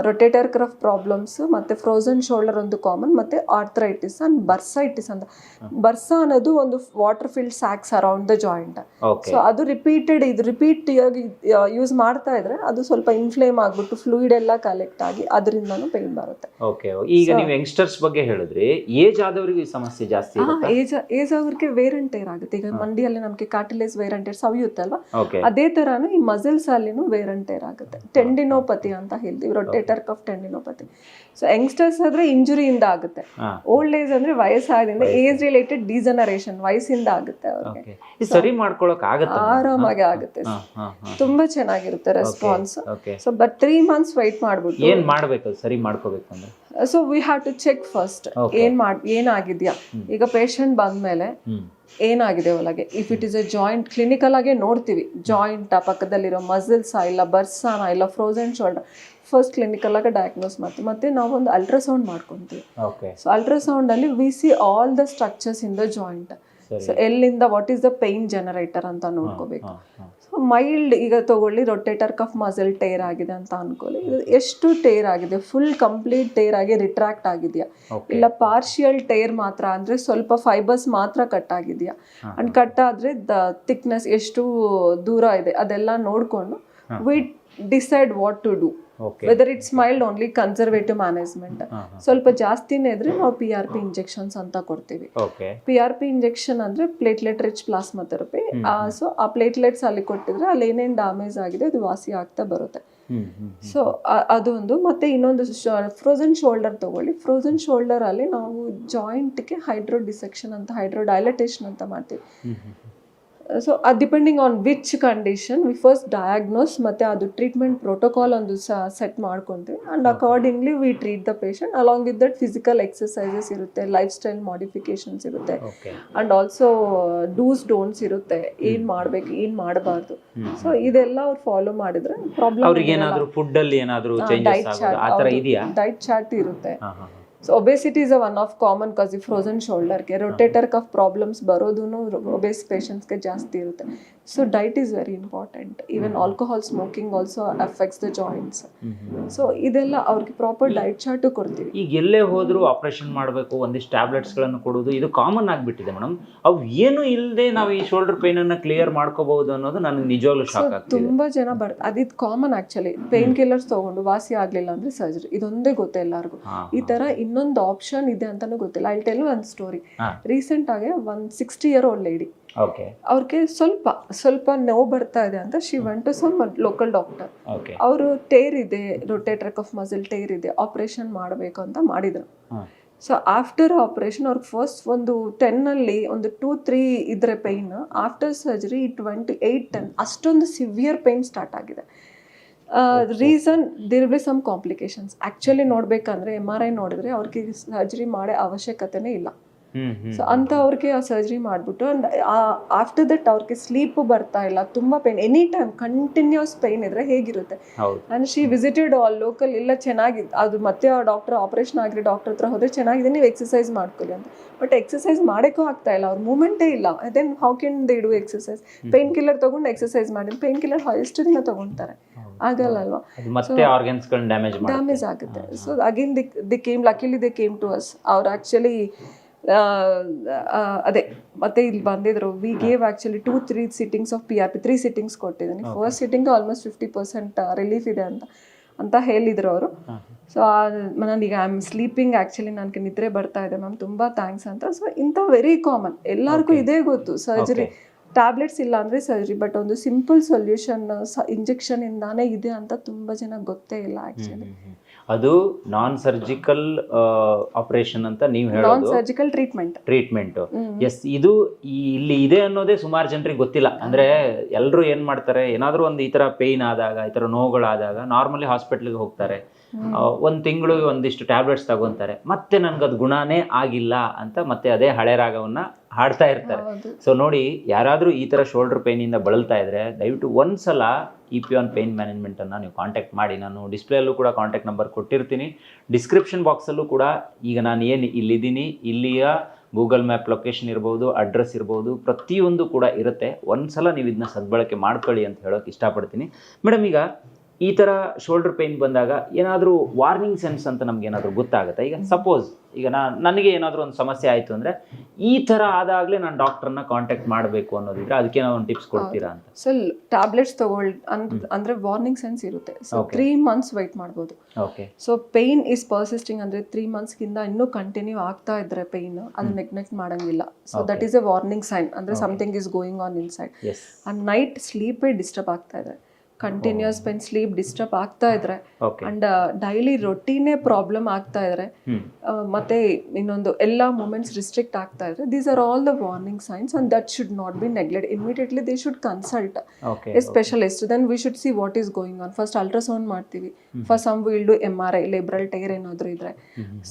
ರೊಟೇಟರ್ ಕ್ರಫ್ ಪ್ರಾಬ್ಲಮ್ಸ್ ಮತ್ತೆ ಫ್ರೋಸನ್ ಶೋಲ್ಡರ್ ಒಂದು ಕಾಮನ್ ಮತ್ತೆ ಆರ್ಥರೈಟಿಸ್ ಅಂಡ್ ಬರ್ಸೈಟಿಸ್ ಅಂತ. ಬರ್ಸ ಅನ್ನೋದು ಒಂದು water filled sacs around the joint so ಅದು ರಿಪೀಟೆಡ್ ಇದು ರಿಪೀಟ್ ಯೂಸ್ ಮಾಡ್ತಾ ಇದ್ರೆ ಅದು ಸ್ವಲ್ಪ ಇನ್ಫ್ಲೇಮ್ ಆಗ್ಬಿಟ್ಟು ಫ್ಲೂಯಿಡ್ ಎಲ್ಲ ಕಲೆಕ್ಟ್ ಆಗಿ ಅದರಿಂದನೂ ಪೇನ್ ಬರುತ್ತೆ. ಓಕೆ ಈಗ ನೀವು ಯಂಗ್ಸ್ಟರ್ಸ್ ಬಗ್ಗೆ ಹೇಳಿದ್ರೆ ಏಜ್ ಆದವರಿಗೆ ಸಮಸ್ಯೆ ಜಾಸ್ತಿ ಏಜ್ ಏಜ್ ಅವ್ರಿಗೆ ವೇರ್ ಅಂಡ್ ಆಗುತ್ತೆ. ಈಗ ಮಂಡಿಯಲ್ಲಿ ನಮಗೆ ಕಾರ್ಟಿಲೇಸ್ ವೇರಂಟ್ ಏರ್ ಸವಿಯುತ್ತಲ್ವಾ? ಅದೇ ತರಾನು ಈ ಮಸಲ್ಸ್ ಅಲ್ಲಿನೂ ವೇರಂಟ್ ಏರ್ ಆಗುತ್ತೆ. ಟೆಂಡಿನೋಪತಿ ಅಂತ ಹೇಳ್ತೀವಿ. Rotator cuff tendinopathy so youngsters ಆದರೆ ಇಂಜುರಿಯಿಂದ ಆಗುತ್ತೆ. ಓಲ್ಡ್ ಏಜ್ ಅಂದ್ರೆ ವಯಸ್ಸಾದಿಂದ ಏಜ್ ರಿಲೇಟೆಡ್ ಡಿಜನರೇಷನ್ ವಯಸ್ಸಿಂದ ಆಗುತ್ತೆ ಅವ್ರಿಗೆ. ಸರಿ ಮಾಡ್ಕೊಳಕ್ ಆಗತ್ತ ಆರಾಮಾಗಿ ಆಗುತ್ತೆ. ತುಂಬಾ ಚೆನ್ನಾಗಿರುತ್ತೆ response so but three months wait ಮಾಡ್ಬಿಟ್ಟು ಏನ್ ಮಾಡ್ಬೇಕು ಸರಿ ಮಾಡ್ಕೋಬೇಕು ಅಂದ್ರೆ? So we have to check first ಏನ್ ಮಾಡ್ ಏನಾಗಿದ್ಯಾ? ಈಗ ಪೇಷಂಟ್ ಬಂದ್ಮೇಲೆ ಏನಾಗಿದೆ ಒಳಗೆ? If it is a joint clinical ಆಗೇ ನೋಡ್ತೀವಿ. ಜಾಯಿಂಟ್ ಆ ಪಕ್ಕದಲ್ಲಿರೋ ಮಸಲ್ಸಾ ಇಲ್ಲ ಬರ್ಸಾನ ಇಲ್ಲ ಫ್ರೋಸನ್ ಶೋಲ್ಡರ್ ಫಸ್ಟ್ ಕ್ಲಿನಿಕಲ್ ಆಗಿ ಡಯಾಗ್ನೋಸ್ ಮಾಡ್ತೀವಿ. ಮತ್ತೆ ನಾವು ಒಂದು ಅಲ್ಟ್ರಾಸೌಂಡ್ ಮಾಡ್ಕೊತೀವಿ. ಓಕೆ ಸೊ ಅಲ್ಟ್ರಾಸೌಂಡ್ ಅಲ್ಲಿ we see all the structures in the joint. So ಎಲ್ಲಿಂದ what is the pain generator ಅಂತ ನೋಡ್ಕೋಬೇಕು. ಸೊ ಮೈಲ್ಡ್ ಈಗ ತಗೊಳ್ಳಿ ರೊಟೇಟರ್ ಕಫ್ ಮಸಲ್ ಟೇರ್ ಆಗಿದೆ ಅಂತ ಅನ್ಕೊಳ್ಳಿ. ಇದು ಎಷ್ಟು ಟೇರ್ ಆಗಿದೆ? ಫುಲ್ ಕಂಪ್ಲೀಟ್ ಟೇರ್ ಆಗಿ ರಿಟ್ರಾಕ್ಟ್ ಆಗಿದೆಯಾ? ಇಲ್ಲ ಪಾರ್ಷಿಯಲ್ ಟೇರ್ ಮಾತ್ರ ಅಂದ್ರೆ ಸ್ವಲ್ಪ ಫೈಬರ್ಸ್ ಮಾತ್ರ ಕಟ್ ಆಗಿದೆಯಾ? ಅಂಡ್ ಕಟ್ ಆದ್ರೆ ದ ಥಿಕ್ನೆಸ್ ಎಷ್ಟು ದೂರ ಇದೆ? ಅದೆಲ್ಲ ನೋಡ್ಕೊಂಡು we decide what to do whether it's mild only conservative management ಸ್ವಲ್ಪ ಜಾಸ್ತಿನೇ ಇದ್ರೆ ನಾವು ಪಿ ಆರ್ ಪಿ ಇಂಜೆಕ್ಷನ್ಸ್ ಅಂತ ಕೊಡ್ತೀವಿ. ಪಿ ಆರ್ ಪಿ ಇಂಜೆಕ್ಷನ್ ಅಂದ್ರೆ platelet rich plasma therapy so ಆ ಪ್ಲೇಟ್ಲೆಟ್ಸ್ ಅಲ್ಲಿ ಕೊಟ್ಟಿದ್ರೆ ಅಲ್ಲಿ ಏನೇನು ಡ್ಯಾಮೇಜ್ ಆಗಿದೆ ಅದು ವಾಸಿ ಆಗ್ತಾ ಬರುತ್ತೆ. ಸೊ ಅದೊಂದು ಮತ್ತೆ ಇನ್ನೊಂದು ಫ್ರೋಸನ್ ಶೋಲ್ಡರ್ ತಗೊಳ್ಳಿ. ಫ್ರೋಸನ್ ಶೋಲ್ಡರ್ ಅಲ್ಲಿ ನಾವು ಜಾಯಿಂಟ್ಗೆ ಹೈಡ್ರೋ ಡಿಸೆಕ್ಷನ್ ಅಂತ ಹೈಡ್ರೋ ಡೈಲಟೇಷನ್ ಅಂತ ಮಾಡ್ತೀವಿ. ಸೊ ಅದು depending on which condition we first diagnose ಮತ್ತು ಅದು ಟ್ರೀಟ್ಮೆಂಟ್ ಪ್ರೋಟೋಕಾಲ್ ಒಂದು ಸೆಟ್ ಮಾಡ್ಕೊತೀವಿ. And accordingly we treat the patient along with that physical exercises ಇರುತ್ತೆ ಲೈಫ್ ಸ್ಟೈಲ್ ಮಾಡಿಫಿಕೇಶನ್ಸ್ ಇರುತ್ತೆ and and also dos don'ts ಇರುತ್ತೆ. ಏನು ಮಾಡಬೇಕು ಏನು ಮಾಡಬಾರ್ದು. ಸೊ ಇದೆಲ್ಲ ಅವ್ರು ಫಾಲೋ ಮಾಡಿದ್ರೆ ಪ್ರಾಬ್ಲಮ್ ಡೈಟ್ ಚಾರ್ಟ್ ಇರುತ್ತೆ. So obesity is a one of common cause ಈ ಫ್ರೋಸನ್ ಶೋಲ್ಡರ್ಗೆ ರೊಟೇಟರ್ ಕಫ್ ಪ್ರಾಬ್ಲಮ್ಸ್ ಬರೋದು ಒಬೇಸ್ ಪೇಷಂಟ್ಸ್ಗೆ ಜಾಸ್ತಿ ಇರುತ್ತೆ so diet is very important even alcohol smoking also effects the joints so ಇದೆಲ್ಲ ಅವ್ರಿಗೆ ಪ್ರಾಪರ್ ಡೈಟ್ ಚಾರ್ಟು ಕೊಡ್ತೀವಿ. ಈಗ ಎಲ್ಲೇ ಹೋದ್ರು ಆಪರೇಷನ್ ಮಾಡಬೇಕು ಒಂದಿಷ್ಟು ಟ್ಯಾಬ್ಲೆಟ್ಸ್ಗಳನ್ನು ಕೊಡೋದು ಇದು ಕಾಮನ್ ಆಗಿಬಿಟ್ಟಿದೆ ಮೇಡಮ್ ಅವು ಏನು ಇಲ್ಲದೆ ನಾವು ಈ ಶೋಲ್ಡರ್ ಪೇನ್ ಅನ್ನ ಕ್ಲಿಯರ್ ಮಾಡ್ಕೋಬಹುದು ಅನ್ನೋದು ನನಗೆ ನಿಜವಾಗ್ಲೂ ಶಾಕ್ ಆಗ್ತಿದೆ. ತುಂಬಾ ಜನ ಬರ್ ಅದಿದ್ ಕಾಮನ್ ಆಕ್ಚುಲಿ ಪೇನ್ ಕಿಲ್ಲರ್ಸ್ ತಗೊಂಡು ವಾಸಿ ಆಗಲಿಲ್ಲ ಅಂದ್ರೆ ಸರ್ಜರಿ ಇದೊಂದೇ ಗೊತ್ತೇ ಎಲ್ಲರಿಗೂ. ಈ ತರ ಇನ್ನೊಂದು ಆಪ್ಷನ್ ಇದೆ ಅಂತಾನೂ ಗೊತ್ತಿಲ್ಲ. ಐ ಟೆಲ್ ಒಂದು ಸ್ಟೋರಿ ರೀಸೆಂಟಾಗಿ ರೀಸೆಂಟ್ ಆಗಿ ಒಂದ್ ಸಿಕ್ಸ್ಟಿ ಇಯರ್ ಓಲ್ಡ್ ಲೇಡಿ ಅವ್ರಿಗೆ ಸ್ವಲ್ಪ ಸ್ವಲ್ಪ ನೋವು ಬರ್ತಾ ಇದೆ ಅಂತ she went to some local doctor ಅವರು ಟೇರ್ ಇದೆ ರೊಟೇಟ್ರಕ್ ಆಫ್ ಮಸಲ್ ಟೇರ್ ಇದೆ ಆಪರೇಷನ್ ಮಾಡಬೇಕು ಅಂತ ಮಾಡಿದ್ರು. ಸೊ ಆಫ್ಟರ್ ಆಪರೇಷನ್ ಅವ್ರಿಗೆ ಫಸ್ಟ್ ಒಂದು ಟೆನ್ ಅಲ್ಲಿ ಒಂದು ಟೂ ತ್ರೀ ಇದ್ರೆ pain after surgery twenty eight ten ಅಷ್ಟೊಂದು ಸಿವಿಯರ್ ಪೈನ್ ಸ್ಟಾರ್ಟ್ ಆಗಿದೆ. Reason there be some complications actually ನೋಡಬೇಕಂದ್ರೆ M R I ನೋಡಿದ್ರೆ ಅವ್ರಿಗೆ ಸರ್ಜರಿ ಮಾಡೋ ಅವಶ್ಯಕತೆನೇ ಇಲ್ಲ. ಸೊ ಅಂತ ಅವ್ರಿಗೆ ಆ ಸರ್ಜರಿ ಮಾಡಿಬಿಟ್ಟು ಅಂಡ್ ಆಫ್ಟರ್ ದಟ್ ಅವ್ರಿಗೆ ಸ್ಲೀಪ್ ಬರ್ತಾ ಇಲ್ಲ ತುಂಬ pain any time continuous pain ಇದ್ರೆ ಹೇಗಿರುತ್ತೆ? And and she visited all local ಇಲ್ಲ ಚೆನ್ನಾಗಿದೆ ಅದು ಮತ್ತೆ ಆ ಡಾಕ್ಟರ್ ಆಪರೇಷನ್ ಆಗಿರೋ ಡಾಕ್ಟರ್ ಹತ್ರ ಹೋದ್ರೆ ಚೆನ್ನಾಗಿದೆ ನೀವು ಎಕ್ಸಸೈಸ್ ಮಾಡ್ಕೊಳ್ಳಿ ಅಂತ. ಬಟ್ ಎಕ್ಸಸೈಸ್ ಮಾಡೋಕ್ಕೂ ಆಗ್ತಾ ಇಲ್ಲ ಅವ್ರ ಮೂಮೆಂಟೇ ಇಲ್ಲ. Then how can they do exercise pain killer ತಗೊಂಡು ಎಕ್ಸಸೈಸ್ ಮಾಡಿ ಪೇನ್ ಕಿಲ್ಲರ್ ಎಷ್ಟು ದಿನ ತಗೊಂತಾರೆ ಆಗಲ್ಲ ಅಲ್ವಾ ಮತ್ತೆ ಆರ್ಗನ್ಸ್ ಗಳನ್ನ ಡ್ಯಾಮೇಜ್ ಡ್ಯಾಮೇಜ್ ಆಗುತ್ತೆ. So again the the came luckily they came to us ಅವ್ರು ಆ್ಯಕ್ಚುಲಿ ಅದೇ ಮತ್ತೆ ಇಲ್ಲಿ ಬಂದಿದ್ರು. We gave actually two three sittings of P R P three sittings ಕೊಟ್ಟಿದ್ದೀನಿ. First sitting almost fifty percent relief ಇದೆ ಅಂತ ಅಂತ ಹೇಳಿದ್ರು ಅವರು. ಸೊ ನನಗೆ ಐ ಆಮ್ ಸ್ಲೀಪಿಂಗ್ ಆ್ಯಕ್ಚುಲಿ ನನಗೆ ನಿದ್ರೆ ಬರ್ತಾ ಇದೆ ಮ್ಯಾಮ್. ತುಂಬ ಥ್ಯಾಂಕ್ಸ್ ಅಂತ. ಸೊ ಇಂಥ ವೆರಿ ಕಾಮನ್ ಎಲ್ಲರಿಗೂ ಇದೇ ಗೊತ್ತು. ಸರ್ಜರಿ ಟ್ಯಾಬ್ಲೆಟ್ಸ್ ಇಲ್ಲ ಅಂದರೆ ಸರ್ಜರಿ ಬಟ್ ಒಂದು ಸಿಂಪಲ್ ಸೊಲ್ಯೂಷನ್ ಇಂಜೆಕ್ಷನ್ ಇಂದಾನೇ ಇದೆ ಅಂತ ತುಂಬ ಜನ ಗೊತ್ತೇ ಇಲ್ಲ ಆ್ಯಕ್ಚುಲಿ ಅದು ನಾನ್ ಸರ್ಜಿಕಲ್ ಆಪರೇಷನ್ ಅಂತ ನೀವು ನಾನ್ ಹೇಳೋದು ಸರ್ಜಿಕಲ್ ಟ್ರೀಟ್ಮೆಂಟ್ ಟ್ರೀಟ್ಮೆಂಟ್ ಎಸ್ ಇದು ಈ- ಇಲ್ಲಿ ಇದೆ ಅನ್ನೋದೇ ಸುಮಾರು ಜನರಿಗೆ ಗೊತ್ತಿಲ್ಲ. ಅಂದ್ರೆ ಎಲ್ಲರೂ ಏನ್ ಮಾಡ್ತಾರೆ ಏನಾದ್ರೂ ಒಂದು ಈ ತರ ಪೇಯ್ನ್ ಆದಾಗ ಈ ತರ ನೋವುಗಳಾದಾಗ ನಾರ್ಮಲಿ ಹಾಸ್ಪಿಟ್ಲಿಗೆ ಹೋಗ್ತಾರೆ. ಆ, ಒಂದ್ ತಿಂಗಳು ಒಂದಿಷ್ಟು ಟ್ಯಾಬ್ಲೆಟ್ಸ್ ತಗೊಂತಾರೆ. ಮತ್ತೆ ನನ್ಗದ್ ಗುಣನೇ ಆಗಿಲ್ಲ ಅಂತ ಮತ್ತೆ ಅದೇ ಹಳೆ ರಾಗವನ್ನ ಹಾಡ್ತಾ ಇರ್ತಾರೆ. ಸೊ ನೋಡಿ ಯಾರಾದರೂ ಈ ಥರ ಶೋಲ್ಡರ್ ಪೇನಿಂದ ಬಳಲ್ತಾ ಇದ್ರೆ ದಯವಿಟ್ಟು ಒಂದ್ಸಲ ಇ ಪಿ ಆನ್ ಪೇಯ್ನ್ ಮ್ಯಾನೇಜ್ಮೆಂಟನ್ನು ನೀವು ಕಾಂಟ್ಯಾಕ್ಟ್ ಮಾಡಿ. ನಾನು ಡಿಸ್ಪ್ಲೇಲ್ಲೂ ಕೂಡ ಕಾಂಟ್ಯಾಕ್ಟ್ ನಂಬರ್ ಕೊಟ್ಟಿರ್ತೀನಿ. ಡಿಸ್ಕ್ರಿಪ್ಷನ್ ಬಾಕ್ಸಲ್ಲೂ ಕೂಡ ಈಗ ನಾನು ಏನು ಇಲ್ಲಿದ್ದೀನಿ ಇಲ್ಲಿಯ ಗೂಗಲ್ ಮ್ಯಾಪ್ ಲೊಕೇಶನ್ ಇರ್ಬೋದು ಅಡ್ರೆಸ್ ಇರ್ಬೋದು ಪ್ರತಿಯೊಂದು ಕೂಡ ಇರುತ್ತೆ. ಒಂದ್ಸಲ ನೀವು ಇದನ್ನ ಸದ್ಬಳಕೆ ಮಾಡ್ಕೊಳ್ಳಿ ಅಂತ ಹೇಳೋಕೆ ಇಷ್ಟಪಡ್ತೀನಿ. ಮೇಡಮ್ ಈಗ ಈ ಥರ ಶೋಲ್ಡರ್ ಪೇನ್ ಬಂದಾಗ ಏನಾದರೂ ವಾರ್ನಿಂಗ್ ಸೆನ್ಸ್ ಅಂತ ನಮ್ಗೆ ಏನಾದರೂ ಗೊತ್ತಾಗುತ್ತೆ? ಈಗ ಸಪೋಸ್ ಈಗ ನಾ ನನಗೆ ಏನಾದರೂ ಒಂದು ಸಮಸ್ಯೆ ಆಯಿತು ಅಂದರೆ ಈ ಥರ ಆದಾಗಲೇ ನಾನು ಡಾಕ್ಟ್ರನ್ನ ಕಾಂಟ್ಯಾಕ್ಟ್ ಮಾಡಬೇಕು ಅನ್ನೋದಿದ್ರೆ ಅದಕ್ಕೆ ನಾವು ಒಂದು ಟಿಪ್ಸ್ ಕೊಡ್ತೀರಾ ಅಂತ. ಸೊ ಟ್ಯಾಬ್ಲೆಟ್ಸ್ ತಗೊಳ್ ಅಂದರೆ ಅಂದ್ರೆ ವಾರ್ನಿಂಗ್ ಸೆನ್ಸ್ ಇರುತ್ತೆ. ಸೊ. ತ್ರೀ ಮಂತ್ಸ್ ವೈಟ್ ಮಾಡ್ಬೋದು. Okay so pain is persisting ಅಂದ್ರೆ ತ್ರೀ ಮಂತ್ಸ್ಗಿಂತ ಇನ್ನೂ ಕಂಟಿನ್ಯೂ ಆಗ್ತಾ ಇದ್ರೆ ಪೇಯ್ನ್ ಅದು ನೆಗ್ನೆಕ್ಟ್ ಮಾಡಂಗಿಲ್ಲ. So that is a warning sign ಅಂದ್ರೆ something is going on inside and night ಸ್ಲೀಪೇ disturb ಆಗ್ತಾ ಇದೆ. ಕಂಟಿನ್ಯೂಸ್ ಪೆನ್ ಸ್ಲೀಪ್ ಡಿಸ್ಟರ್ಬ್ ಆಗ್ತಾ ಇದ್ರೆ. ಅಂಡ್ ಡೈಲಿ ರೊಟೀನೇ ಪ್ರಾಬ್ಲಮ್ ಆಗ್ತಾ ಇದ್ರೆ ಮತ್ತೆ ಇನ್ನೊಂದು ಎಲ್ಲ ಮೂಮೆಂಟ್ಸ್ ರಿಸ್ಟ್ರಿಕ್ಟ್ ಆಗ್ತಾ ಇದ್ರೆ these are all the warning signs and that should not be neglect immediately they should consult a specialist then we should see what is going on first ultrasound ಮಾಡ್ತೀವಿ. First some will do M R I labral tear ಏನಾದರೂ ಇದ್ರೆ.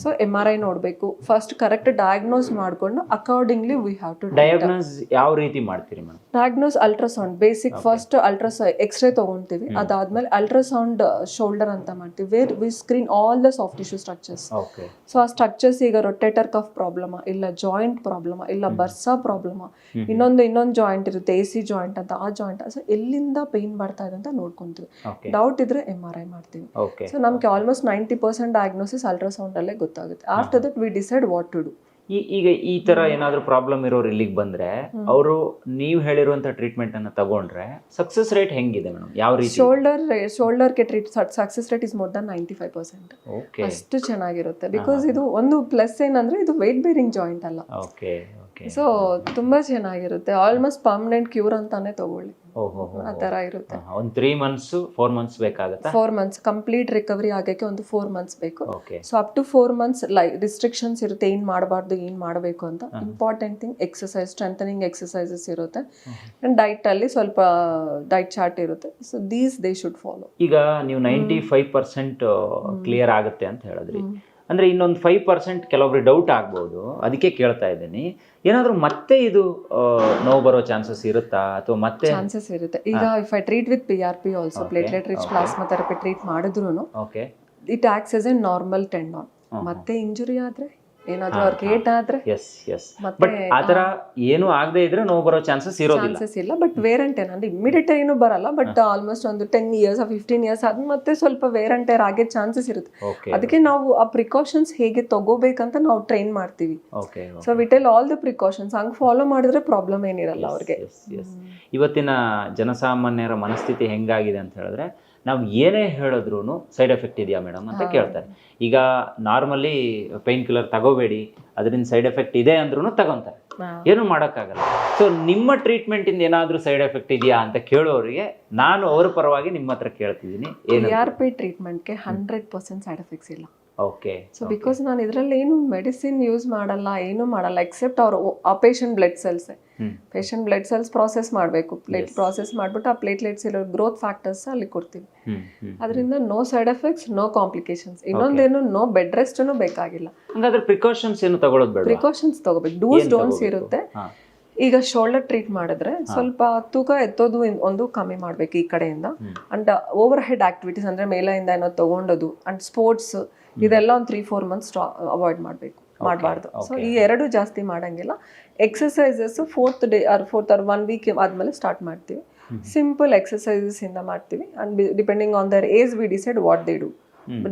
So M R I ನೋಡಬೇಕು. First correct diagnose ಮಾಡಿಕೊಂಡು accordingly we have to diagnose ಯಾವ ರೀತಿ ಮಾಡ್ತೀರಿ madam? Diagnose ultrasound basic first ultrasound x-ray ತೊಗೊಳ್ತೀವಿ ಅದಾದ್ಮೇಲೆ ಅಲ್ಟ್ರಾಸೌಂಡ್ ಶೋಲ್ಡರ್ ಅಂತ ಮಾಡ್ತೀವಿ. Where we screen all the soft tissue structures so ಆ ಸ್ಟ್ರಕ್ಚರ್ಸ್ ಈಗ ರೊಟೇಟರ್ ಕಫ್ ಪ್ರಾಬ್ಲಮ್ ಇಲ್ಲ ಜಾಯಿಂಟ್ ಪ್ರಾಬ್ಲಮ ಇಲ್ಲ ಬರ್ಸಾ ಪ್ರಾಬ್ಲಮ್ ಇನ್ನೊಂದು ಇನ್ನೊಂದು ಜಾಯಿಂಟ್ ಇರುತ್ತೆ. ಎ ಸಿ ಜಾಯಿಂಟ್ ಅಂತ ಆ ಜಾಯಿಂಟ್ ಸೊ ಎಲ್ಲಿಂದ ಪೇನ್ ಬರ್ತಾ ಇದೆ ಅಂತ ನೋಡ್ಕೊಂತೀವಿ. ಡೌಟ್ ಇದ್ರೆ ಎಂ ಆರ್ ಐ ಮಾಡ್ತೀವಿ. ಸೊ ನಮಗೆ almost ninety percent diagnosis ultrasound ಅಲ್ಲೇ ಗೊತ್ತಾಗುತ್ತೆ. After that we decide what to do ಈಗ ಈ ತರ ಏನಾದ್ರು ಪ್ರಾಬ್ಲಮ್ ಇರೋರು ಇಲ್ಲಿಗೆ ಬಂದ್ರೆ ಅವರು ನೀವು ಹೇಳಿರುವಂತ ಟ್ರೀಟ್ಮೆಂಟ್ ಅನ್ನ ತಗೊಂಡ್ರೆ ಸಕ್ಸಸ್ ರೇಟ್ ಹೆಂಗಿದೆ ಮೇಡಮ್? ಯಾವ ರೀತಿ? ಶೋಲ್ಡರ್ಗೆ treat success rate is more than ninety five percent okay ಅಷ್ಟು ಚೆನ್ನಾಗಿರುತ್ತೆ. ಬಿಕಾಸ್ ಇದು ಒಂದು ಪ್ಲಸ್ ಏನಂದ್ರೆ ಇದು ವೆಯ್ಟ್ ಬೇರಿಂಗ್ ಜಾಯಿಂಟ್ ಅಲ್ಲ. ಓಕೆ ಸೊ ತುಂಬಾ ಚೆನ್ನಾಗಿರುತ್ತೆ. ಆಲ್ಮೋಸ್ಟ್ ಪರ್ಮನೆಂಟ್ ಕ್ಯೂರ್ ಅಂತಾನೆ ತಗೊಳ್ಳಿ. ಆ ತರ ಇರುತ್ತೆ. ಒಂದು ತ್ರೀ ಮಂತ್ಸ್ ಫೋರ್ ಮಂತ್ಸ್ ಬೇಕಾಗುತ್ತೆ? ಫೋರ್ ಮಂತ್ಸ್ ಕಂಪ್ಲೀಟ್ ರಿಕವರಿ ಆಗಕ್ಕೆ ಒಂದು ಫೋರ್ ಮಂತ್ಸ್ ಬೇಕು. So up to four months ಲೈ ರಿಸ್ಟ್ರಿಕ್ಷನ್ಸ್ ಇರುತ್ತೆ ಏನ್ ಮಾಡಬಾರ್ದು ಏನ್ ಮಾಡಬೇಕು ಅಂತ. Important thing exercise strengthening exercises ಇರುತ್ತೆ. ಅಂಡ್ ಡೈಟ್ ಅಲ್ಲಿ ಸ್ವಲ್ಪ ಡೈಟ್ ಚಾರ್ಟ್ ಇರುತ್ತೆ. So these they should follow ಈಗ ನೀವು ನೈಂಟಿ ಫೈವ್ ಪರ್ಸೆಂಟ್ ಕ್ಲಿಯರ್ ಆಗುತ್ತೆ ಅಂತ ಹೇಳಿದ್ರಿ. ಅಂದ್ರೆ ಇನ್ನೊಂದು ಫೈವ್ ಪರ್ಸೆಂಟ್ ಕೆಲವೊಬ್ರಿಗೆ ಡೌಟ್ ಆಗ್ಬೋದು. ಅದಕ್ಕೆ ಕೇಳ್ತಾ ಇದ್ದೀನಿ. ಏನಾದರೂ ಮತ್ತೆ ಇದು ನೋವು ಬರೋ ಚಾನ್ಸಸ್ ಇರುತ್ತಾ? ಅಥವಾ ಮತ್ತೆ ಚಾನ್ಸಸ್ ಇರುತ್ತೆ. ಈಗ if I treat with P R P also platelet rich plasma therapy treat ಮಾಡಿದ್ರು okay it acts as a normal tendon ಮತ್ತೆ ಇಂಜುರಿ ಆದ್ರೆ ಏನಾದ್ರೂ ಅವ್ರಿಗೆ ಏಟ್ ಆದ್ರೆ ಎಸ್ ಎಸ್ ಬಟ್ ಆತರ ಏನು ಆಗದೆ ಇದ್ರೆ ನೋವು ಬರೋ ಚಾನ್ಸಸ್ ಇರೋದಿಲ್ಲ. ಚಾನ್ಸಸ್ ಇಲ್ಲ ಬಟ್ ವೇರ್ ಅಂಡ್ ಟೇರ್ ಅಂದ್ರೆ ಇಮಿಡಿಯೇಟ್ ಏನು ಬರಲ್ಲ ಬಟ್ ಆಲ್ಮೋಸ್ಟ್ ಒಂದು ಟೆನ್ ಇಯರ್ಸ್ ಫಿಫ್ಟೀನ್ ಇಯರ್ಸ್ ಅದ್ ಮತ್ತೆ ಸ್ವಲ್ಪ ವೇರ್ ಅಂಡ್ ಟೇರ್ ಆಗೇ ಚಾನ್ಸಸ್ ಇರುತ್ತೆ. ಅದಕ್ಕೆ ನಾವು ಆ ಪ್ರಿಕಾಷನ್ಸ್ ಹೇಗೆ ತಗೋಬೇಕಂತ ನಾವು ಟ್ರೈನ್ ಮಾಡ್ತೀವಿ. Okay so we tell all the precautions ಹಂಗೆ ಫಾಲೋ ಮಾಡಿದ್ರೆ ಪ್ರಾಬ್ಲಮ್ ಏನಿರಲ್ಲ ಅವ್ರಿಗೆ. ಇವತ್ತಿನ ಜನಸಾಮಾನ್ಯರ ಮನಸ್ಥಿತಿ ಹೆಂಗಾಗಿದೆ ಅಂತ ಹೇಳಿದ್ರೆ ನಾವು ಏನೇ ಹೇಳಿದ್ರು ಸೈಡ್ ಎಫೆಕ್ಟ್ ಇದೆಯಾ ಮೇಡಮ್ ಅಂತ ಕೇಳ್ತಾರೆ. ಈಗ ನಾರ್ಮಲಿ ಪೈನ್ ಕಿಲ್ಲರ್ ತಗೋಬೇಡಿ ಅದರಿಂದ ಸೈಡ್ ಎಫೆಕ್ಟ್ ಇದೆ ಅಂದ್ರೂ ತಗೊಂತಾರೆ. ಏನು ಮಾಡೋಕ್ಕಾಗಲ್ಲ. ಸೊ ನಿಮ್ಮ ಟ್ರೀಟ್ಮೆಂಟಿಂದ ಏನಾದರೂ ಸೈಡ್ ಎಫೆಕ್ಟ್ ಇದೆಯಾ ಅಂತ ಕೇಳೋರಿಗೆ ನಾನು ಅವ್ರ ಪರವಾಗಿ ನಿಮ್ಮ ಹತ್ರ ಕೇಳ್ತಿದ್ದೀನಿ. ಆರ್ ಪಿ ಟ್ರೀಟ್ಮೆಂಟ್ಗೆ ಹಂಡ್ರೆಡ್ ಪರ್ಸೆಂಟ್ ಸೈಡ್ ಎಫೆಕ್ಟ್ಸ್ ಇಲ್ಲ. ಓಕೆ ಸೊ ಬಿಕಾಸ್ ನಾನು ಇದರಲ್ಲಿ ಏನು ಮೆಡಿಸಿನ್ ಯೂಸ್ ಮಾಡಲ್ಲ ಏನು ಮಾಡಲ್ಲ ಎಕ್ಸೆಪ್ಟ್ ಅವರು ಆ patient blood cells. Patient blood cells process ಮಾಡಬೇಕು. ಪ್ಲೇಟ್ ಪ್ರಾಸೆಸ್ ಮಾಡಿಬಿಟ್ಟು ಆ ಪ್ಲೇಟ್ಲೆಟ್ಸ್ ಇರೋ ಗ್ರೋತ್ ಫ್ಯಾಕ್ಟರ್ಸ್ ಅಲ್ಲಿ ಕೊಡ್ತೀವಿ. ಅದರಿಂದ no side effects no complications ಇನ್ನೊಂದೇನು ನೋ ಬೆಡ್ ರೆಸ್ಟೂ ಬೇಕಾಗಿಲ್ಲ. ಹಂಗಾದ್ರೆ ಪ್ರಿಕಾಷನ್ಸ್ ಏನು ತಗೊಳ್ಳೋದು ಬೇಡ ಪ್ರಿಕಾಷನ್ಸ್ ತಗೋಬೇಕು. ಡೂಸ್ ಡೋನ್ಸ್ ಇರುತ್ತೆ. ಈಗ ಶೋಲ್ಡರ್ ಟ್ರೀಟ್ ಮಾಡಿದ್ರೆ ಸ್ವಲ್ಪ ತೂಕ ಎತ್ತೋದು ಒಂದು ಕಮ್ಮಿ ಮಾಡಬೇಕು ಈ ಕಡೆಯಿಂದ. ಅಂಡ್ ಓವರ್ ಹೆಡ್ ಆಕ್ಟಿವಿಟೀಸ್ ಅಂದ್ರೆ ಮೇಲೆಯಿಂದ ಏನೋ ತಗೊಂಡೋದು. ಅಂಡ್ ಸ್ಪೋರ್ಟ್ಸ್ ಇದೆಲ್ಲ ಒಂದು ತ್ರೀ ಫೋರ್ ಮಂತ್ಸ್ ಅವಾಯ್ಡ್ ಮಾಡಬೇಕು ಮಾಡಬಾರ್ದು. ಸೊ ಈ ಎರಡು ಜಾಸ್ತಿ ಮಾಡಂಗಿಲ್ಲ. Exercises fourth day or fourth or one week ಆದಮೇಲೆ ಸ್ಟಾರ್ಟ್ ಮಾಡ್ತೀವಿ. ಸಿಂಪಲ್ ಎಕ್ಸಸೈಸಸ್ ಇಂದ ಮಾಡ್ತೀವಿ. And depending on their age we decide what they do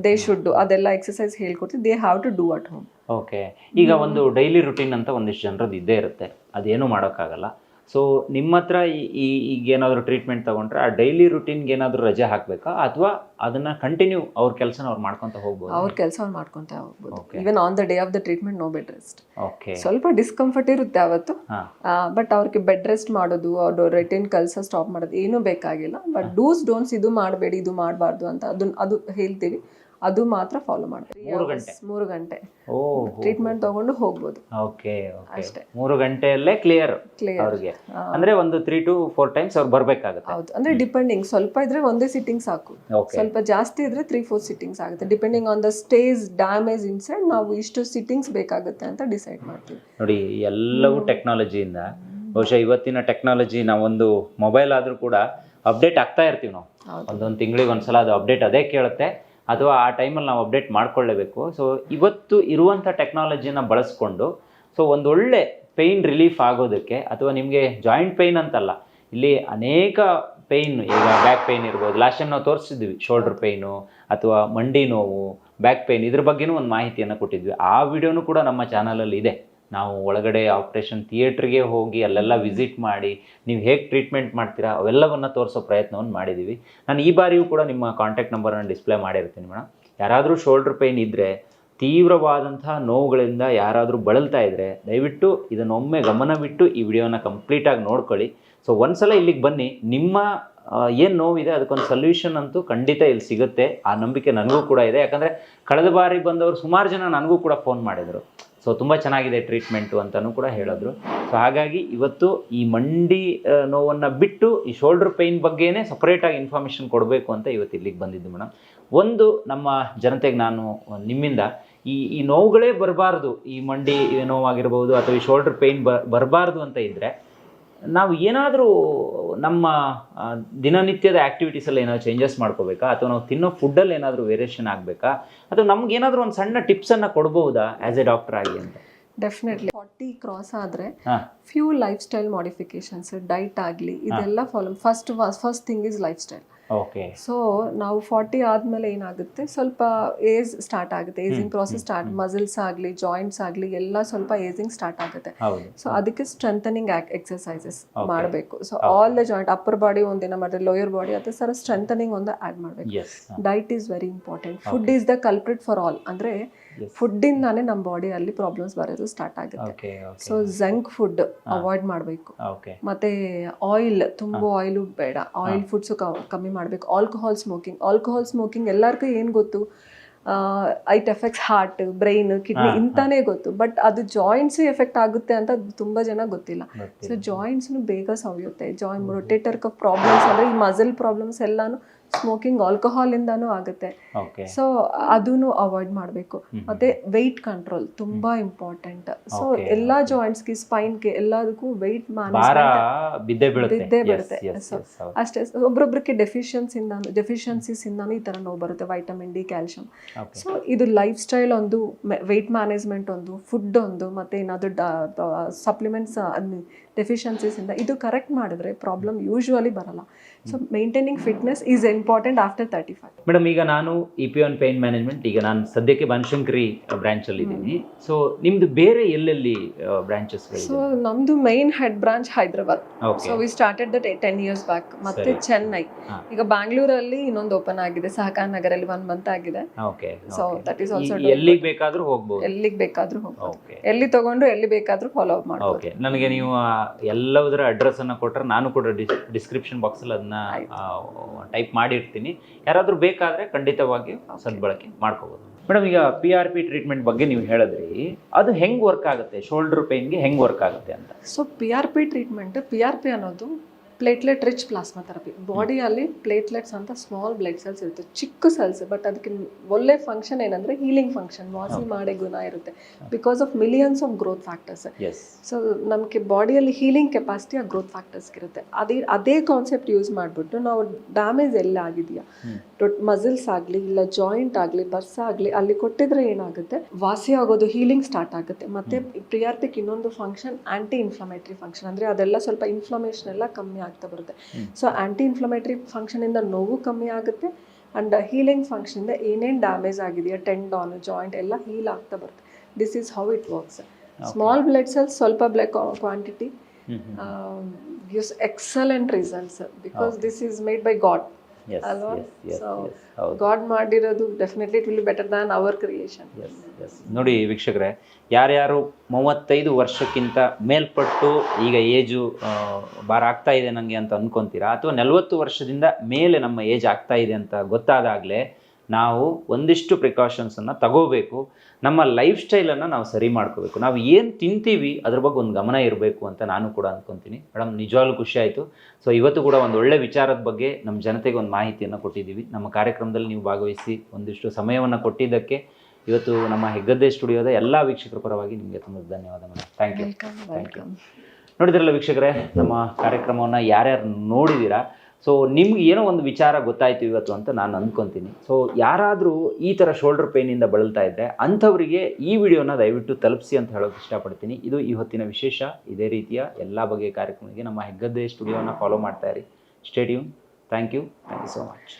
they should do ಅದೆಲ್ಲ ಎಕ್ಸಸೈಸ್ ಹೇಳ್ಕೊಡ್ತೀವಿ. They have to do at home okay ಈಗ ಒಂದು daily routine ಅಂತ ಒಂದಿಷ್ಟು ಜನರದ್ದು ಇದ್ದೇ ಇರುತ್ತೆ. ಅದೇನು ಮಾಡೋಕ್ಕಾಗಲ್ಲ. ಸೊ ನಿಮ್ಮ ಹತ್ರ ಈ ಈಗ ಏನಾದರೂ ಟ್ರೀಟ್ಮೆಂಟ್ ತಗೊಂಡ್ರೆ ಆ ಡೈಲಿ ರುಟೀನ್ಗೆ ಏನಾದರೂ ರಜೆ ಹಾಕಬೇಕಾ? ಅಥವಾ ಅದನ್ನ ಕಂಟಿನ್ಯೂ ಅವ್ರ ಕೆಲಸನ ಅವ್ರು ಮಾಡ್ಕೊತ ಹೋಗ್ಬೋದು? ಅವ್ರ ಕೆಲಸ ಅವ್ರು ಮಾಡ್ಕೊಂತ ಹೋಗ್ಬೋದು. Even on the day of the treatment no bed rest okay ಸ್ವಲ್ಪ ಡಿಸ್ಕಂಫರ್ಟ್ ಇರುತ್ತೆ ಅವತ್ತು. ಬಟ್ ಅವ್ರಿಗೆ ಬೆಡ್ ರೆಸ್ಟ್ ಮಾಡೋದು ಅವ್ರು ರೆಟಿನ್ ಕೆಲಸ ಸ್ಟಾಪ್ ಮಾಡೋದು ಏನೂ ಬೇಕಾಗಿಲ್ಲ. ಬಟ್ ಡೂಸ್ ಡೋನ್ಸ್ ಇದು ಮಾಡಬೇಡಿ ಇದು ಮಾಡಬಾರ್ದು ಅಂತ ಅದನ್ನ ಅದು ಹೇಳ್ತೀವಿ. ಅದು ಮಾತ್ರ ಫಾಲೋ ಮಾಡ್ತೀವಿ ಮೂರು ಗಂಟೆ? ಮೂರು ಗಂಟೆ. ಓ ಟ್ರೀಟ್ಮೆಂಟ್ ತಗೊಂಡು ಹೋಗ್ಬೋದು. ಓಕೆ ಅಷ್ಟೇ. ಮೂರು ಗಂಟೆಯಲ್ಲೇ ಕ್ಲಿಯರ್ ಕ್ಲಿಯರ್ ಅವ್ರಿಗೆ. ಅಂದ್ರೆ ಒಂದು ತ್ರೀ ಟು ಫೋರ್ ಟೈಮ್ಸ್ ಅವ್ರು ಬರ್ಬೇಕಾಗುತ್ತೆ. ಹೌದು. ಅಂದ್ರೆ ಡಿಪೆಂಡಿಂಗ್ ಸ್ವಲ್ಪ ಇದ್ರೆ ಒಂದೇ ಸಿಟ್ಟಿಂಗ್ ಸಾಕು. ಸ್ವಲ್ಪ ಜಾಸ್ತಿ ಇದ್ರೆ ತ್ರೀ ಫೋರ್ ಸಿಟ್ಟಿಂಗ್ಸ್ ಆಗುತ್ತೆ. Depending on the stage damage inside ನಾವು ಇಷ್ಟು ಸಿಟ್ಟಿಂಗ್ಸ್ ಬೇಕಾಗುತ್ತೆ ಅಂತ ಡಿಸೈಡ್ ಮಾಡ್ತೀವಿ. ನೋಡಿ ಎಲ್ಲವೂ ಟೆಕ್ನಾಲಜಿಯಿಂದ ಬಹುಶಃ ಇವತ್ತಿನ ಟೆಕ್ನಾಲಜಿ ನಾವೊಂದು ಮೊಬೈಲ್ ಆದರೂ ಕೂಡ ಅಪ್ಡೇಟ್ ಆಗ್ತಾ ಇರ್ತೀವಿ ನಾವು. ಒಂದೊಂದು ತಿಂಗಳಿಗೆ ಒಂದ್ಸಲ ಅದು ಅಪ್ಡೇಟ್ ಅದೇ ಕೇಳುತ್ತೆ. ಅಥವಾ ಆ ಟೈಮಲ್ಲಿ ನಾವು ಅಪ್ಡೇಟ್ ಮಾಡ್ಕೊಳ್ಳೇಬೇಕು. ಸೊ ಇವತ್ತು ಇರುವಂಥ ಟೆಕ್ನಾಲಜಿನ ಬಳಸ್ಕೊಂಡು ಸೊ ಒಂದೊಳ್ಳೆ ಪೇಯ್ನ್ ರಿಲೀಫ್ ಆಗೋದಕ್ಕೆ ಅಥವಾ ನಿಮಗೆ ಜಾಯಿಂಟ್ ಪೇಯ್ನ್ ಅಂತಲ್ಲ, ಇಲ್ಲಿ ಅನೇಕ ಪೇಯ್ನ್ ಈಗ ಬ್ಯಾಕ್ ಪೇಯ್ನ್ ಇರ್ಬೋದು. ಲಾಸ್ಟ್ ಟೈಮ್ ನಾವು ತೋರಿಸಿದ್ವಿ ಶೋಲ್ಡರ್ ಪೇಯ್ನು ಅಥವಾ ಮಂಡಿ ನೋವು ಬ್ಯಾಕ್ ಪೇಯ್ನ್ ಇದ್ರ ಬಗ್ಗೆನೂ ಒಂದು ಮಾಹಿತಿಯನ್ನು ಕೊಟ್ಟಿದ್ವಿ. ಆ ವಿಡಿಯೋನು ಕೂಡ ನಮ್ಮ ಚಾನಲಲ್ಲಿ ಇದೆ. ನಾವು ಒಳಗಡೆ ಆಪ್ರೇಷನ್ ಥಿಯೇಟ್ರಿಗೆ ಹೋಗಿ ಅಲ್ಲೆಲ್ಲ ವಿಸಿಟ್ ಮಾಡಿ ನೀವು ಹೇಗೆ ಟ್ರೀಟ್ಮೆಂಟ್ ಮಾಡ್ತೀರಾ ಅವೆಲ್ಲವನ್ನು ತೋರಿಸೋ ಪ್ರಯತ್ನವನ್ನು ಮಾಡಿದ್ದೀವಿ ನಾನು ಈ ಬಾರಿಯೂ ಕೂಡ ನಿಮ್ಮ ಕಾಂಟ್ಯಾಕ್ಟ್ ನಂಬರನ್ನು ಡಿಸ್ಪ್ಲೇ ಮಾಡಿರ್ತೀನಿ ಮೇಡಮ್ ಯಾರಾದರೂ ಶೋಲ್ಡರ್ ಪೇಯ್ನ್ ಇದ್ದರೆ ತೀವ್ರವಾದಂತಹ ನೋವುಗಳಿಂದ ಯಾರಾದರೂ ಬಳಲ್ತಾ ಇದ್ದರೆ ದಯವಿಟ್ಟು ಇದನ್ನೊಮ್ಮೆ ಗಮನವಿಟ್ಟು ಈ ವಿಡಿಯೋನ ಕಂಪ್ಲೀಟಾಗಿ ನೋಡ್ಕೊಳ್ಳಿ. ಸೊ ಒಂದ್ಸಲ ಇಲ್ಲಿಗೆ ಬನ್ನಿ. ನಿಮ್ಮ ಏನು ನೋವಿದೆ ಅದಕ್ಕೊಂದು ಸೊಲ್ಯೂಷನ್ ಅಂತೂ ಖಂಡಿತ ಇಲ್ಲಿ ಸಿಗುತ್ತೆ. ಆ ನಂಬಿಕೆ ನನಗೂ ಕೂಡ ಇದೆ. ಯಾಕಂದರೆ, ಕಳೆದ ಬಾರಿ ಬಂದವರು ಸುಮಾರು ಜನ ನನಗೂ ಕೂಡ ಫೋನ್ ಮಾಡಿದರು. ಸೊ ತುಂಬ ಚೆನ್ನಾಗಿದೆ ಟ್ರೀಟ್ಮೆಂಟು ಅಂತಲೂ ಕೂಡ ಹೇಳಿದ್ರು. ಸೊ ಹಾಗಾಗಿ ಇವತ್ತು ಈ ಮಂಡಿ ನೋವನ್ನು ಬಿಟ್ಟು ಈ ಶೋಲ್ಡರ್ ಪೇಯ್ನ್ ಬಗ್ಗೆನೇ ಸಪ್ರೇಟಾಗಿ ಇನ್ಫಾರ್ಮೇಷನ್ ಕೊಡಬೇಕು ಅಂತ ಇವತ್ತು ಇಲ್ಲಿಗೆ ಬಂದಿದ್ದು ಮೇಡಮ್. ಒಂದು ನಮ್ಮ ಜನತೆಗೆ ನಾನು ನಿಮ್ಮಿಂದ ಈ ಈ ನೋವುಗಳೇ ಬರಬಾರ್ದು. ಈ ಮಂಡಿ ನೋವಾಗಿರ್ಬೋದು ಅಥವಾ ಈ ಶೋಲ್ಡರ್ ಪೇಯ್ನ್ ಬರಬಾರ್ದು ಅಂತ ಇದ್ದರೆ ನಾವು ಏನಾದರೂ ನಮ್ಮ ದಿನನಿತ್ಯದ ಆ್ಯಕ್ಟಿವಿಟೀಸಲ್ಲಿ ಏನಾದರೂ ಚೇಂಜಸ್ ಮಾಡ್ಕೋಬೇಕಾ? ಅಥವಾ ನಾವು ತಿನ್ನೋ ಫುಡ್ಡಲ್ಲಿ ಏನಾದರೂ ವೇರಿಯೇಷನ್ ಆಗಬೇಕಾ? ಅಥವಾ ನಮ್ಗೆ ಏನಾದರೂ ಒಂದು ಸಣ್ಣ ಟಿಪ್ಸನ್ನು ಕೊಡ್ಬೋದಾ ಆ್ಯಸ್ ಎ ಡಾಕ್ಟರ್ ಆಗಿ ಅಂತ? ಡೆಫಿನೆಟ್ಲಿ ಫಾರ್ಟಿ ಕ್ರಾಸ್ ಆದ್ರೆ few life style modifications diet ಆಗಲಿ ಇದೆಲ್ಲ follow first first thing is lifestyle okay so ನಾವು ಫಾರ್ಟಿ ಆದ್ಮೇಲೆ ಏನಾಗುತ್ತೆ? ಸ್ವಲ್ಪ ಏಜ್ ಸ್ಟಾರ್ಟ್ ಆಗುತ್ತೆ. ಏಜಿಂಗ್ ಪ್ರಾಸೆಸ್ ಸ್ಟಾರ್ಟ್ ಮಸಲ್ಸ್ ಆಗಲಿ ಜಾಯಿಂಟ್ಸ್ ಆಗಲಿ ಎಲ್ಲ ಸ್ವಲ್ಪ ಏಜಿಂಗ್ ಸ್ಟಾರ್ಟ್ ಆಗುತ್ತೆ. ಸೊ ಅದಕ್ಕೆ ಸ್ಟ್ರೆಂಥನಿಂಗ್ ಎಕ್ಸಸೈಸಸ್ ಮಾಡಬೇಕು. So all the joint upper body ಒಂದಿನ ಮಾಡಿದ್ರೆ ಲೋಯರ್ ಬಾಡಿ ಅಥವಾ ಸರ ಸ್ಟ್ರೆಂಥನಿಂಗ್ ಒಂದು ಆ್ಯಡ್ ಮಾಡಬೇಕು. Diet is very important food is the culprit for all ಅಂದ್ರೆ ಫುಡ್ಡಿಂದಾನೇ ನಮ್ಮ ಬಾಡಿಯಲ್ಲಿ ಪ್ರಾಬ್ಲಮ್ಸ್ ಬರೋದು ಸ್ಟಾರ್ಟ್ ಆಗುತ್ತೆ. ಸೊ ಜಂಕ್ ಫುಡ್ ಅವಾಯ್ಡ್ ಮಾಡಬೇಕು. ಮತ್ತೆ ಆಯಿಲ್ ತುಂಬಾ ಆಯಿಲು ಬೇಡ. ಆಯಿಲ್ ಫುಡ್ಸು ಕಮ್ಮಿ ಮಾಡಬೇಕು. ಆಲ್ಕೋಹಾಲ್ ಸ್ಮೋಕಿಂಗ್ ಆಲ್ಕೋಹಾಲ್ ಸ್ಮೋಕಿಂಗ್ ಎಲ್ಲರಿಗೂ ಏನು ಗೊತ್ತು? It effects heart brain kidney ಇಂತಾನೇ ಗೊತ್ತು. ಬಟ್ ಅದು ಜಾಯಿಂಟ್ಸ್ ಎಫೆಕ್ಟ್ ಆಗುತ್ತೆ ಅಂತ ತುಂಬ ಜನ ಗೊತ್ತಿಲ್ಲ. ಸೊ ಜಾಯಿಂಟ್ಸ್ನು ಬೇಗ ಸವಿಯುತ್ತೆ. ಜಾಯಿಂಟ್ ರೊಟೇಟರ್ ಕಫ್ ಪ್ರಾಬ್ಲಮ್ಸ್ ಅಂದರೆ ಈ ಮಸಲ್ ಪ್ರಾಬ್ಲಮ್ಸ್ ಎಲ್ಲಾನು ಸ್ಮೋಕಿಂಗ್ ಆಲ್ಕೋಹಾಲಿಂದನೂ ಆಗುತ್ತೆ. ಸೊ ಅದನ್ನು ಅವಾಯ್ಡ್ ಮಾಡಬೇಕು. ಮತ್ತೆ ವೆಯ್ಟ್ ಕಂಟ್ರೋಲ್ ತುಂಬಾ ಇಂಪಾರ್ಟೆಂಟ್ ಸೊ ಎಲ್ಲಾ. ಜಾಯಿಂಟ್ಸ್ಗೆ ಸ್ಪೈನ್ಗೆ ಎಲ್ಲದಕ್ಕೂ ವೆಯ್ಟ್ ಬಿದ್ದೇ ಬೀಳುತ್ತೆ ಹೌದು. ಅಷ್ಟೇ. ಒಬ್ರೊಬ್ರಿಗೆ ಡೆಫಿಷಿಯನ್ಸಿಂದ ಡೆಫಿಷಿಯನ್ಸೀಸಿಂದಾನು ಈ ತರ ನೋವು ಬರುತ್ತೆ. Vitamin D calcium Okay. So ಇದು ಲೈಫ್ ಸ್ಟೈಲ್ ಒಂದು ವೆಯ್ಟ್ ಮ್ಯಾನೇಜ್ಮೆಂಟ್ ಒಂದು ಫುಡ್ ಒಂದು ಮತ್ತೆ ಏನಾದ್ರು ಸಪ್ಲಿಮೆಂಟ್ಸ್ ಡೆಫಿಷಿಯನ್ಸೀಸಿಂದ ಇದು ಕರೆಕ್ಟ್ ಮಾಡಿದ್ರೆ ಪ್ರಾಬ್ಲಮ್ ಯೂಶ್ವಲಿ ಬರಲ್ಲ. So maintaining fitness is important after thirty five madam ಈಗ ನಾನು E P one pain management ಈಗ ನಾನು ಸದ್ಯಕ್ಕೆ ಬನಶಂಕರಿ ಬ್ರಾಂಚ್ ಅಲ್ಲಿ ಇದ್ದೀನಿ. ಸೊ ನಿಮ್ದು ಬೇರೆ ಎಲ್ಲೆಲ್ಲಿ ಬ್ರಾಂಚಸ್ ಸೊ ನಮ್ದು main head branch Hyderabad. So we started that ten years back ಮತ್ತೆ ಚೆನ್ನೈ ಈಗ ಬ್ಯಾಂಗ್ಳೂರಲ್ಲಿ ಇನ್ನೊಂದು ಓಪನ್ ಆಗಿದೆ. ಸಹಕಾರ ನಗರಲ್ಲಿ ಒನ್ ಮಂತ್ ಆಗಿದೆ. ಓಕೆ ದಟ್ ಈಸ್ ಆಲ್ಸೋ ಎಲ್ಲಿಗೆ ಬೇಕಾದ್ರೂ ಹೋಗ್ಬೋದು. ಎಲ್ಲಿಗೆ ಬೇಕಾದ್ರೂ ಹೋಗ್ಬೋದು. ಎಲ್ಲಿ ತಗೊಂಡ್ರು ಎಲ್ಲಿ ಬೇಕಾದ್ರೂ ಫಾಲೋ ಅಪ್ ಮಾಡ್ಬೋದು. ಓಕೆ ನನಗೆ ನೀವು ಎಲ್ಲದರ ಅಡ್ರೆಸ್ ಅನ್ನ ಕೊಟ್ಟರೆ ನಾನು ಕೂಡ ಡಿಸ್ಕ್ರಿಪ್ಷನ್ ಬಾಕ್ಸ್ ಅಲ್ಲಿ ಅದನ್ನ ಟೈಪ್ ಮಾಡಿರ್ತೀನಿ. ಯಾರಾದರೂ ಬೇಕಾದರೆ ಖಂಡಿತವಾಗಿ ಸದ್ಬಳಕೆ ಮಾಡ್ಕೋಬೋದು. ಮೇಡಮ್ ಈಗ ಪಿ ಆರ್ ಪಿ ಟ್ರೀಟ್ಮೆಂಟ್ ಬಗ್ಗೆ ನೀವು ಹೇಳಿದ್ರಿ. ಅದು ಹೆಂಗೆ ವರ್ಕ್ ಆಗುತ್ತೆ? ಶೋಲ್ಡರ್ ಪೇನ್ಗೆ ಹೆಂಗೆ ವರ್ಕ್ ಆಗುತ್ತೆ ಅಂತ. So P R P treatment P R P ಅನ್ನೋದು ಪ್ಲೇಟ್ಲೆಟ್ ರಿಚ್ ಪ್ಲಾಸ್ಮಾ ಥೆರಪಿ ಬಾಡಿಯಲ್ಲಿ ಪ್ಲೇಟ್ಲೆಟ್ಸ್ ಅಂತ ಸ್ಮಾಲ್ ಬ್ಲಡ್ ಸೆಲ್ಸ್ ಇರುತ್ತೆ. ಚಿಕ್ಕ ಸೆಲ್ಸ್ ಬಟ್ ಅದಕ್ಕೆ ಒಳ್ಳೆ ಫಂಕ್ಷನ್ ಏನಂದ್ರೆ ಹೀಲಿಂಗ್ ಫಂಕ್ಷನ್ ವಾಸಿ ಮಾಡೇ ಗುಣ ಇರುತ್ತೆ. Because of millions of growth factors so ನಮಗೆ ಬಾಡಿಯಲ್ಲಿ ಹೀಲಿಂಗ್ ಕೆಪಾಸಿಟಿ ಆ ಗ್ರೋತ್ ಫ್ಯಾಕ್ಟರ್ಸ್ಗೆ ಇರುತ್ತೆ. ಅದೇ ಅದೇ ಕಾನ್ಸೆಪ್ಟ್ ಯೂಸ್ ಮಾಡಿಬಿಟ್ಟು ನಾವು ಡ್ಯಾಮೇಜ್ ಎಲ್ಲ ಆಗಿದೆಯಾ? ಮಸಲ್ಸ್ ಮಸಿಲ್ಸ್ ಆಗಲಿ ಇಲ್ಲ ಜಾಯಿಂಟ್ ಆಗಲಿ ಬರ್ಸ್ ಆಗಲಿ ಅಲ್ಲಿ ಕೊಟ್ಟಿದ್ರೆ ಏನಾಗುತ್ತೆ? ವಾಸಿ ಆಗೋದು ಹೀಲಿಂಗ್ ಸ್ಟಾರ್ಟ್ ಆಗುತ್ತೆ. ಮತ್ತೆ ಪ್ರಿಯಾರ್ಥಿಕ್ ಇನ್ನೊಂದು ಫಂಕ್ಷನ್ ಆ್ಯಂಟಿ ಇನ್ಫ್ಲಮೇಟ್ರಿ ಫಂಕ್ಷನ್ ಅಂದರೆ ಅದೆಲ್ಲ ಸ್ವಲ್ಪ ಇನ್ಫ್ಲಮೇಷನ್ ಎಲ್ಲ ಕಮ್ಮಿ ಆಗ್ತಾ ಬರುತ್ತೆ. ಸೊ ಆಂಟಿ ಇನ್ಫ್ಲಮೇಟರಿ ಫಂಕ್ಷನಿಂದ ನೋವು ಕಮ್ಮಿ ಆಗುತ್ತೆ ಅಂಡ್ ಹೀಲಿಂಗ್ ಫಂಕ್ಷನಿಂದ ಏನೇನು ಡ್ಯಾಮೇಜ್ ಆಗಿದೆಯಾ ಟೆಂಡಾನ್ ಜಾಯಿಂಟ್ ಎಲ್ಲ ಹೀಲ್ ಆಗ್ತಾ ಬರುತ್ತೆ. This is how it works small blood cells ಸ್ವಲ್ಪ blood quantity gives excellent results because this is made by God ಅಲ್ವಾ? ಸೊ ಗಾಡ್ ಮಾಡಿರೋದು definitely it will better than our creation ನೋಡಿ ವೀಕ್ಷಕರೇ ಯಾರ್ಯಾರು ಮೂವತ್ತೈದು ವರ್ಷಕ್ಕಿಂತ ಮೇಲ್ಪಟ್ಟು ಈಗ ಏಜು ಬಾರ ಆಗ್ತಾ ಇದೆ ನನಗೆ ಅಂತ ಅನ್ಕೊಂತೀರಾ? ಅಥವಾ ನಲವತ್ತು ವರ್ಷದಿಂದ ಮೇಲೆ ನಮ್ಮ ಏಜ್ ಆಗ್ತಾ ಇದೆ ಅಂತ ಗೊತ್ತಾದಾಗಲೇ ನಾವು ಒಂದಿಷ್ಟು ಪ್ರಿಕಾಷನ್ಸನ್ನು ತಗೋಬೇಕು. ನಮ್ಮ ಲೈಫ್ ಸ್ಟೈಲನ್ನು ನಾವು ಸರಿ ಮಾಡ್ಕೋಬೇಕು. ನಾವು ಏನು ತಿಂತೀವಿ ಅದ್ರ ಬಗ್ಗೆ ಒಂದು ಗಮನ ಇರಬೇಕು ಅಂತ ನಾನು ಕೂಡ ಅಂದ್ಕೊತೀನಿ ಮೇಡಮ್ ನಿಜವಾಗ್ಲೂ ಖುಷಿ ಆಯಿತು. ಸೊ ಇವತ್ತು ಕೂಡ ಒಂದು ಒಳ್ಳೆ ವಿಚಾರದ ಬಗ್ಗೆ ನಮ್ಮ ಜನತೆಗೆ ಒಂದು ಮಾಹಿತಿಯನ್ನು ಕೊಟ್ಟಿದ್ದೀವಿ. ನಮ್ಮ ಕಾರ್ಯಕ್ರಮದಲ್ಲಿ ನೀವು ಭಾಗವಹಿಸಿ ಒಂದಿಷ್ಟು ಸಮಯವನ್ನು ಕೊಟ್ಟಿದ್ದಕ್ಕೆ ಇವತ್ತು ನಮ್ಮ ಹೆಗ್ಗದ್ದೆ ಸ್ಟುಡಿಯೋದ ಎಲ್ಲ ವೀಕ್ಷಕರ ಪರವಾಗಿ ನಿಮಗೆ ತುಂಬ ಧನ್ಯವಾದ madam thank you thank you ನೋಡಿದ್ರಲ್ಲ ವೀಕ್ಷಕರೇ ನಮ್ಮ ಕಾರ್ಯಕ್ರಮವನ್ನು ಯಾರ್ಯಾರು ನೋಡಿದ್ದೀರಾ ಸೊ ನಿಮ್ಗೆ ಏನೋ ಒಂದು ವಿಚಾರ ಗೊತ್ತಾಯ್ತು ಇವತ್ತು ಅಂತ ನಾನು ಅಂದ್ಕೊತೀನಿ ಸೊ ಯಾರಾದರೂ ಈ ಥರ ಶೋಲ್ಡರ್ ಪೇನಿಂದ ಬಳಲ್ತಾ ಇದ್ದರೆ ಅಂಥವರಿಗೆ ಈ ವಿಡಿಯೋನ ದಯವಿಟ್ಟು ತಲುಪಿಸಿ ಅಂತ ಹೇಳೋಕೆ ಇಷ್ಟಪಡ್ತೀನಿ. ಇದು ಇವತ್ತಿನ ವಿಶೇಷ. ಇದೇ ರೀತಿಯ ಎಲ್ಲ ಬಗೆಯ ಕಾರ್ಯಕ್ರಮಗಳಿಗೆ ನಮ್ಮ ಹೆಗ್ಗದ್ದೆ ಸ್ಟುಡಿಯೋನ ಫಾಲೋ ಮಾಡ್ತಾ ಇರಿ. Stadium thank you thank you so much